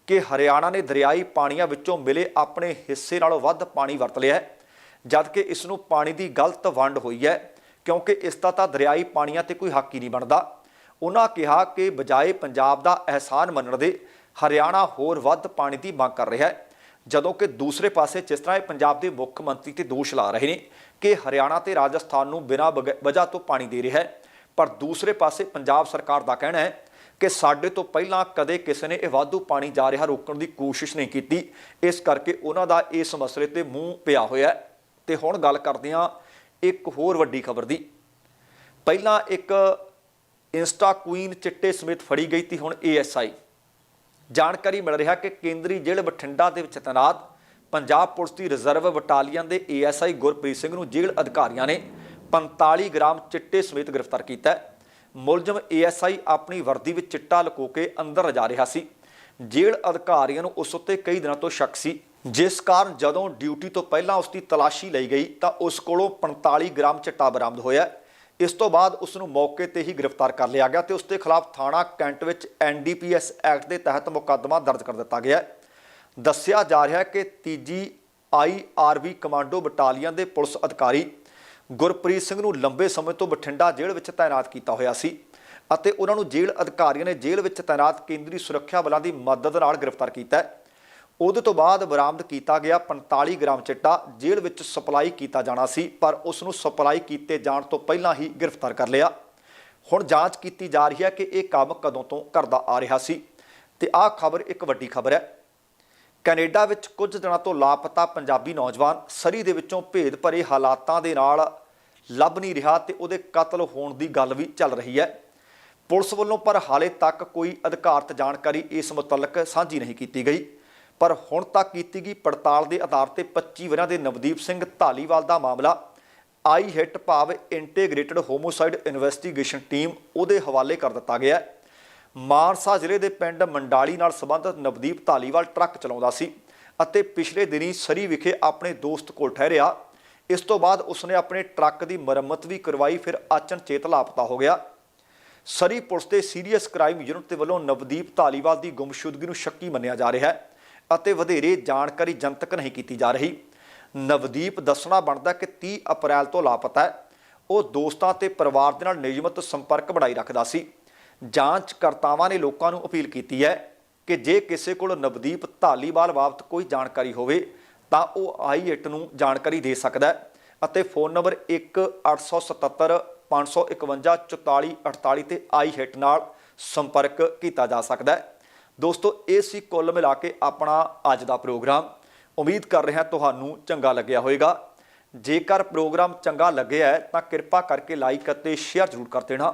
ਕਿ ਹਰਿਆਣਾ ਨੇ ਦਰਿਆਈ ਪਾਣੀਆਂ ਵਿੱਚੋਂ ਮਿਲੇ ਆਪਣੇ ਹਿੱਸੇ ਨਾਲੋਂ ਵੱਧ ਪਾਣੀ ਵਰਤ ਲਿਆ ਹੈ, ਜਦਕਿ ਇਸ ਨੂੰ ਪਾਣੀ ਦੀ ਗਲਤ ਵੰਡ ਹੋਈ ਹੈ, ਕਿਉਂਕਿ ਇਸ ਦਾ ਤਾਂ ਦਰਿਆਈ ਪਾਣੀਆਂ ਤੇ ਕੋਈ ਹੱਕ ਹੀ ਨਹੀਂ ਬਣਦਾ। ਉਹਨਾਂ ਕਿਹਾ ਕਿ ਬਜਾਏ ਪੰਜਾਬ ਦਾ ਅਹਿਸਾਨ ਮੰਨਣ ਦੇ, ਹਰਿਆਣਾ ਹੋਰ ਵੱਧ ਪਾਣੀ ਦੀ ਮੰਗ ਕਰ ਰਿਹਾ ਹੈ, ਜਦੋਂ ਕਿ ਦੂਸਰੇ ਪਾਸੇ ਜਿਸ ਤਰ੍ਹਾਂ ਇਹ ਪੰਜਾਬ ਦੇ ਮੁੱਖ ਮੰਤਰੀ ਤੇ ਦੋਸ਼ ਲਾ ਰਹੇ ਨੇ ਕਿ ਹਰਿਆਣਾ ਤੇ ਰਾਜਸਥਾਨ ਨੂੰ ਬਿਨਾਂ ਬਗ- ਵਜ੍ਹਾ ਤੋਂ ਪਾਣੀ ਦੇ ਰਿਹਾ ਹੈ ਪਰ ਦੂਸਰੇ ਪਾਸੇ ਪੰਜਾਬ ਸਰਕਾਰ ਦਾ ਕਹਿਣਾ ਹੈ ਕਿ ਸਾਡੇ ਤੋਂ ਪਹਿਲਾਂ ਕਦੇ ਕਿਸੇ ਨੇ ਇਹ ਵਾਧੂ ਪਾਣੀ ਜਾ ਰਿਹਾ ਰੋਕਣ ਦੀ ਕੋਸ਼ਿਸ਼ ਨਹੀਂ ਕੀਤੀ। ਇਸ ਕਰਕੇ ਉਹਨਾਂ ਦਾ ਇਸ ਮਸਲੇ ਤੇ ਮੂੰਹ ਪਿਆ ਹੋਇਆ ਹੈ। ਤੇ ਹੁਣ ਗੱਲ ਕਰਦੇ ਹਾਂ ਇੱਕ ਹੋਰ ਵੱਡੀ ਖਬਰ ਦੀ। ਪਹਿਲਾਂ ਇੱਕ ਇੰਸਟਾ ਕੁਈਨ ਚਿੱਟੇ ਸਮੇਤ ਫੜੀ ਗਈ ਤੀ ਹੁਣ ਏਐਸਆਈ ਜਾਣਕਾਰੀ ਮਿਲ ਰਿਹਾ ਕਿ ਕੇਂਦਰੀ ਜੇਲ੍ਹ ਬਠਿੰਡਾ ਦੇ ਵਿੱਚ ਤੈਨਾਤ ਪੰਜਾਬ ਪੁਲਿਸ ਦੀ ਰਿਜ਼ਰਵ ਬਟਾਲੀਅਨ ਦੇ ਏਐਸਆਈ ਗੁਰਪ੍ਰੀਤ ਸਿੰਘ ਨੂੰ ਜੇਲ੍ਹ ਅਧਿਕਾਰੀਆਂ ਨੇ 45 ਗ੍ਰਾਮ ਚਿੱਟੇ ਸਮੇਤ ਗ੍ਰਿਫਤਾਰ ਕੀਤਾ ਹੈ। ਮੁਲਜ਼ਮ ਏਐਸਆਈ ਆਪਣੀ ਵਰਦੀ ਵਿੱਚ ਚਿੱਟਾ ਲੁਕੋ ਕੇ ਅੰਦਰ ਰਜਾ ਰਿਹਾ ਸੀ। ਜੇਲ੍ਹ ਅਧਿਕਾਰੀਆਂ ਨੂੰ ਉਸ ਉੱਤੇ ਕਈ ਦਿਨਾਂ ਤੋਂ ਸ਼ੱਕ ਸੀ। ਜਿਸ ਕਾਰਨ ਜਦੋਂ ਡਿਊਟੀ ਤੋਂ ਪਹਿਲਾਂ ਉਸ ਦੀ ਤਲਾਸ਼ੀ ਲਈ ਗਈ ਤਾਂ ਉਸ ਕੋਲੋਂ 45 ਗ੍ਰਾਮ ਚਿੱਟਾ ਬਰਾਮਦ ਹੋਇਆ ਇਸ ਤੋਂ ਬਾਅਦ ਉਸ ਨੂੰ ਮੌਕੇ ਤੇ ਹੀ ਗ੍ਰਿਫਤਾਰ ਕਰ ਲਿਆ ਗਿਆ ਤੇ ਉਸ ਦੇ ਖਿਲਾਫ ਥਾਣਾ ਕੈਂਟ ਵਿੱਚ ਐਨਡੀਪੀਐਸ ਐਕਟ ਦੇ ਤਹਿਤ ਮੁਕੱਦਮਾ ਦਰਜ ਕਰ ਦਿੱਤਾ ਗਿਆ ਦੱਸਿਆ ਜਾ ਰਿਹਾ ਹੈ ਕਿ ਤੀਜੀ ਆਈਆਰਬੀ ਕਮਾਂਡੋ ਬਟਾਲੀਅਨ ਦੇ ਪੁਲਿਸ ਅਧਿਕਾਰੀ ਗੁਰਪ੍ਰੀਤ ਸਿੰਘ ਨੂੰ ਲੰਬੇ ਸਮੇਂ ਤੋਂ ਬਠਿੰਡਾ ਜੇਲ੍ਹ ਵਿੱਚ ਤਾਇਨਾਤ ਕੀਤਾ ਹੋਇਆ ਸੀ ਅਤੇ ਉਹਨਾਂ ਨੂੰ ਜੇਲ੍ਹ ਅਧਿਕਾਰੀਆਂ ਨੇ ਜੇਲ੍ਹ ਵਿੱਚ ਤਾਇਨਾਤ ਕੇਂਦਰੀ ਸੁਰੱਖਿਆ ਬਲਾਂ ਦੀ ਮਦਦ ਨਾਲ ਗ੍ਰਿਫਤਾਰ ਕੀਤਾ ਹੈ। ਉਹਦੇ ਤੋਂ ਬਾਅਦ ਬਰਾਮਦ ਕੀਤਾ ਗਿਆ 45 ਗ੍ਰਾਮ ਚਿੱਟਾ ਜੇਲ੍ਹ ਵਿੱਚ ਸਪਲਾਈ ਕੀਤਾ ਜਾਣਾ ਸੀ, ਪਰ ਉਸ ਨੂੰ ਸਪਲਾਈ ਕੀਤੇ ਜਾਣ ਤੋਂ ਪਹਿਲਾਂ ਹੀ ਗ੍ਰਿਫਤਾਰ ਕਰ ਲਿਆ। ਹੁਣ ਜਾਂਚ ਕੀਤੀ ਜਾ ਰਹੀ ਹੈ ਕਿ ਇਹ ਕੰਮ ਕਦੋਂ ਤੋਂ ਕਰਦਾ ਆ ਰਿਹਾ ਸੀ ਤੇ ਆਹ ਖਬਰ ਇੱਕ ਵੱਡੀ ਖਬਰ ਹੈ। ਕੈਨੇਡਾ ਵਿੱਚ ਕੁਝ ਦਿਨਾਂ ਤੋਂ ਲਾਪਤਾ ਪੰਜਾਬੀ ਨੌਜਵਾਨ ਸਰੀ ਦੇ ਵਿੱਚੋਂ ਭੇਦ ਭਰੇ ਹਾਲਾਤਾਂ ਦੇ ਨਾਲ ਲੱਭ ਨਹੀਂ ਰਿਹਾ ਤੇ ਉਹਦੇ ਕਤਲ ਹੋਣ ਦੀ ਗੱਲ ਵੀ ਚੱਲ ਰਹੀ ਹੈ। ਪੁਲਿਸ ਵੱਲੋਂ ਪਰ ਹਾਲੇ ਤੱਕ ਕੋਈ ਅਧਿਕਾਰਤ ਜਾਣਕਾਰੀ ਇਸ ਮੁਤਲਕ ਸਾਂਝੀ ਨਹੀਂ ਕੀਤੀ ਗਈ। ਪਰ ਹੁਣ ਤੱਕ ਕੀਤੀ ਗਈ ਪੜਤਾਲ ਦੇ ਆਧਾਰ ਤੇ 25 ਵਰਿਆਂ ਦੇ ਨਵਦੀਪ ਸਿੰਘ ਢਾਲੀਵਾਲ ਦਾ ਮਾਮਲਾ, ਆਈ ਹਿੱਟ ਭਾਵ ਇੰਟੀਗ੍ਰੇਟਡ ਹੋਮੋਸਾਈਡ ਇਨਵੈਸਟੀਗੇਸ਼ਨ ਟੀਮ ਉਹਦੇ ਹਵਾਲੇ ਕਰ ਦਿੱਤਾ ਗਿਆ ਹੈ। ਮਾਨਸਾ ਜ਼ਿਲ੍ਹੇ ਦੇ ਪਿੰਡ ਮੰਡਾਲੀ ਨਾਲ ਸੰਬੰਧਿਤ ਨਵਦੀਪ ਧਾਲੀਵਾਲ ਟਰੱਕ ਚਲਾਉਂਦਾ ਸੀ ਅਤੇ ਪਿਛਲੇ ਦਿਨੀ ਸਰੀ ਵਿਖੇ ਆਪਣੇ ਦੋਸਤ ਕੋਲ ਠਹਿਰਿਆ। ਇਸ ਤੋਂ ਬਾਅਦ ਉਸਨੇ ਆਪਣੇ ਟਰੱਕ ਦੀ ਮੁਰੰਮਤ ਵੀ ਕਰਵਾਈ, ਫਿਰ ਅਚਨਚੇਤ ਲਾਪਤਾ ਹੋ ਗਿਆ। ਸਰੀ ਪੁਲਿਸ ਦੇ ਸੀਰੀਅਸ ਕ੍ਰਾਈਮ ਯੂਨਿਟ ਦੇ ਵੱਲੋਂ ਨਵਦੀਪ ਧਾਲੀਵਾਲ ਦੀ ਗੁੰਮਸ਼ੁਦਗੀ ਨੂੰ ਸ਼ੱਕੀ ਮੰਨਿਆ ਜਾ ਰਿਹਾ ਹੈ ਅਤੇ ਵਧੇਰੇ ਜਾਣਕਾਰੀ ਜਨਤਕ ਨਹੀਂ ਕੀਤੀ ਜਾ ਰਹੀ। ਨਵਦੀਪ ਦੱਸਣਾ ਬਣਦਾ ਕਿ 30 ਅਪ੍ਰੈਲ ਤੋਂ ਲਾਪਤਾ ਹੈ। ਉਹ ਦੋਸਤਾਂ ਤੇ ਪਰਿਵਾਰ ਦੇ ਨਾਲ ਨਿਯਮਤ ਸੰਪਰਕ ਬਣਾਈ ਰੱਖਦਾ ਸੀ। ਜਾਂਚਕਰਤਾਵਾਂ ਨੇ ਲੋਕਾਂ ਨੂੰ ਅਪੀਲ ਕੀਤੀ ਹੈ ਕਿ ਜੇ ਕਿਸੇ ਕੋਲ ਨਵਦੀਪ ਧਾਲੀਵਾਲ ਬਾਬਤ ਕੋਈ ਜਾਣਕਾਰੀ ਹੋਵੇ, ਤਾਂ ਉਹ ਆਈ8 ਨੂੰ ਜਾਣਕਾਰੀ ਦੇ ਸਕਦਾ ਹੈ ਅਤੇ ਫੋਨ ਨੰਬਰ 1877 551 4448 ਤੇ ਆਈ ਹਿੱਟ ਨਾਲ ਸੰਪਰਕ ਕੀਤਾ ਜਾ ਸਕਦਾ ਹੈ। ਦੋਸਤੋ, ਇਹ ਸੀ ਕੁੱਲ ਮਿਲਾ ਕੇ ਆਪਣਾ ਅੱਜ ਦਾ ਪ੍ਰੋਗਰਾਮ। ਉਮੀਦ ਕਰ ਰਿਹਾ ਤੁਹਾਨੂੰ ਚੰਗਾ ਲੱਗਿਆ ਹੋਵੇਗਾ। ਜੇਕਰ ਪ੍ਰੋਗਰਾਮ ਚੰਗਾ ਲੱਗਿਆ ਤਾਂ ਕਿਰਪਾ ਕਰਕੇ ਲਾਈਕ ਅਤੇ ਸ਼ੇਅਰ ਜ਼ਰੂਰ ਕਰ ਦੇਣਾ।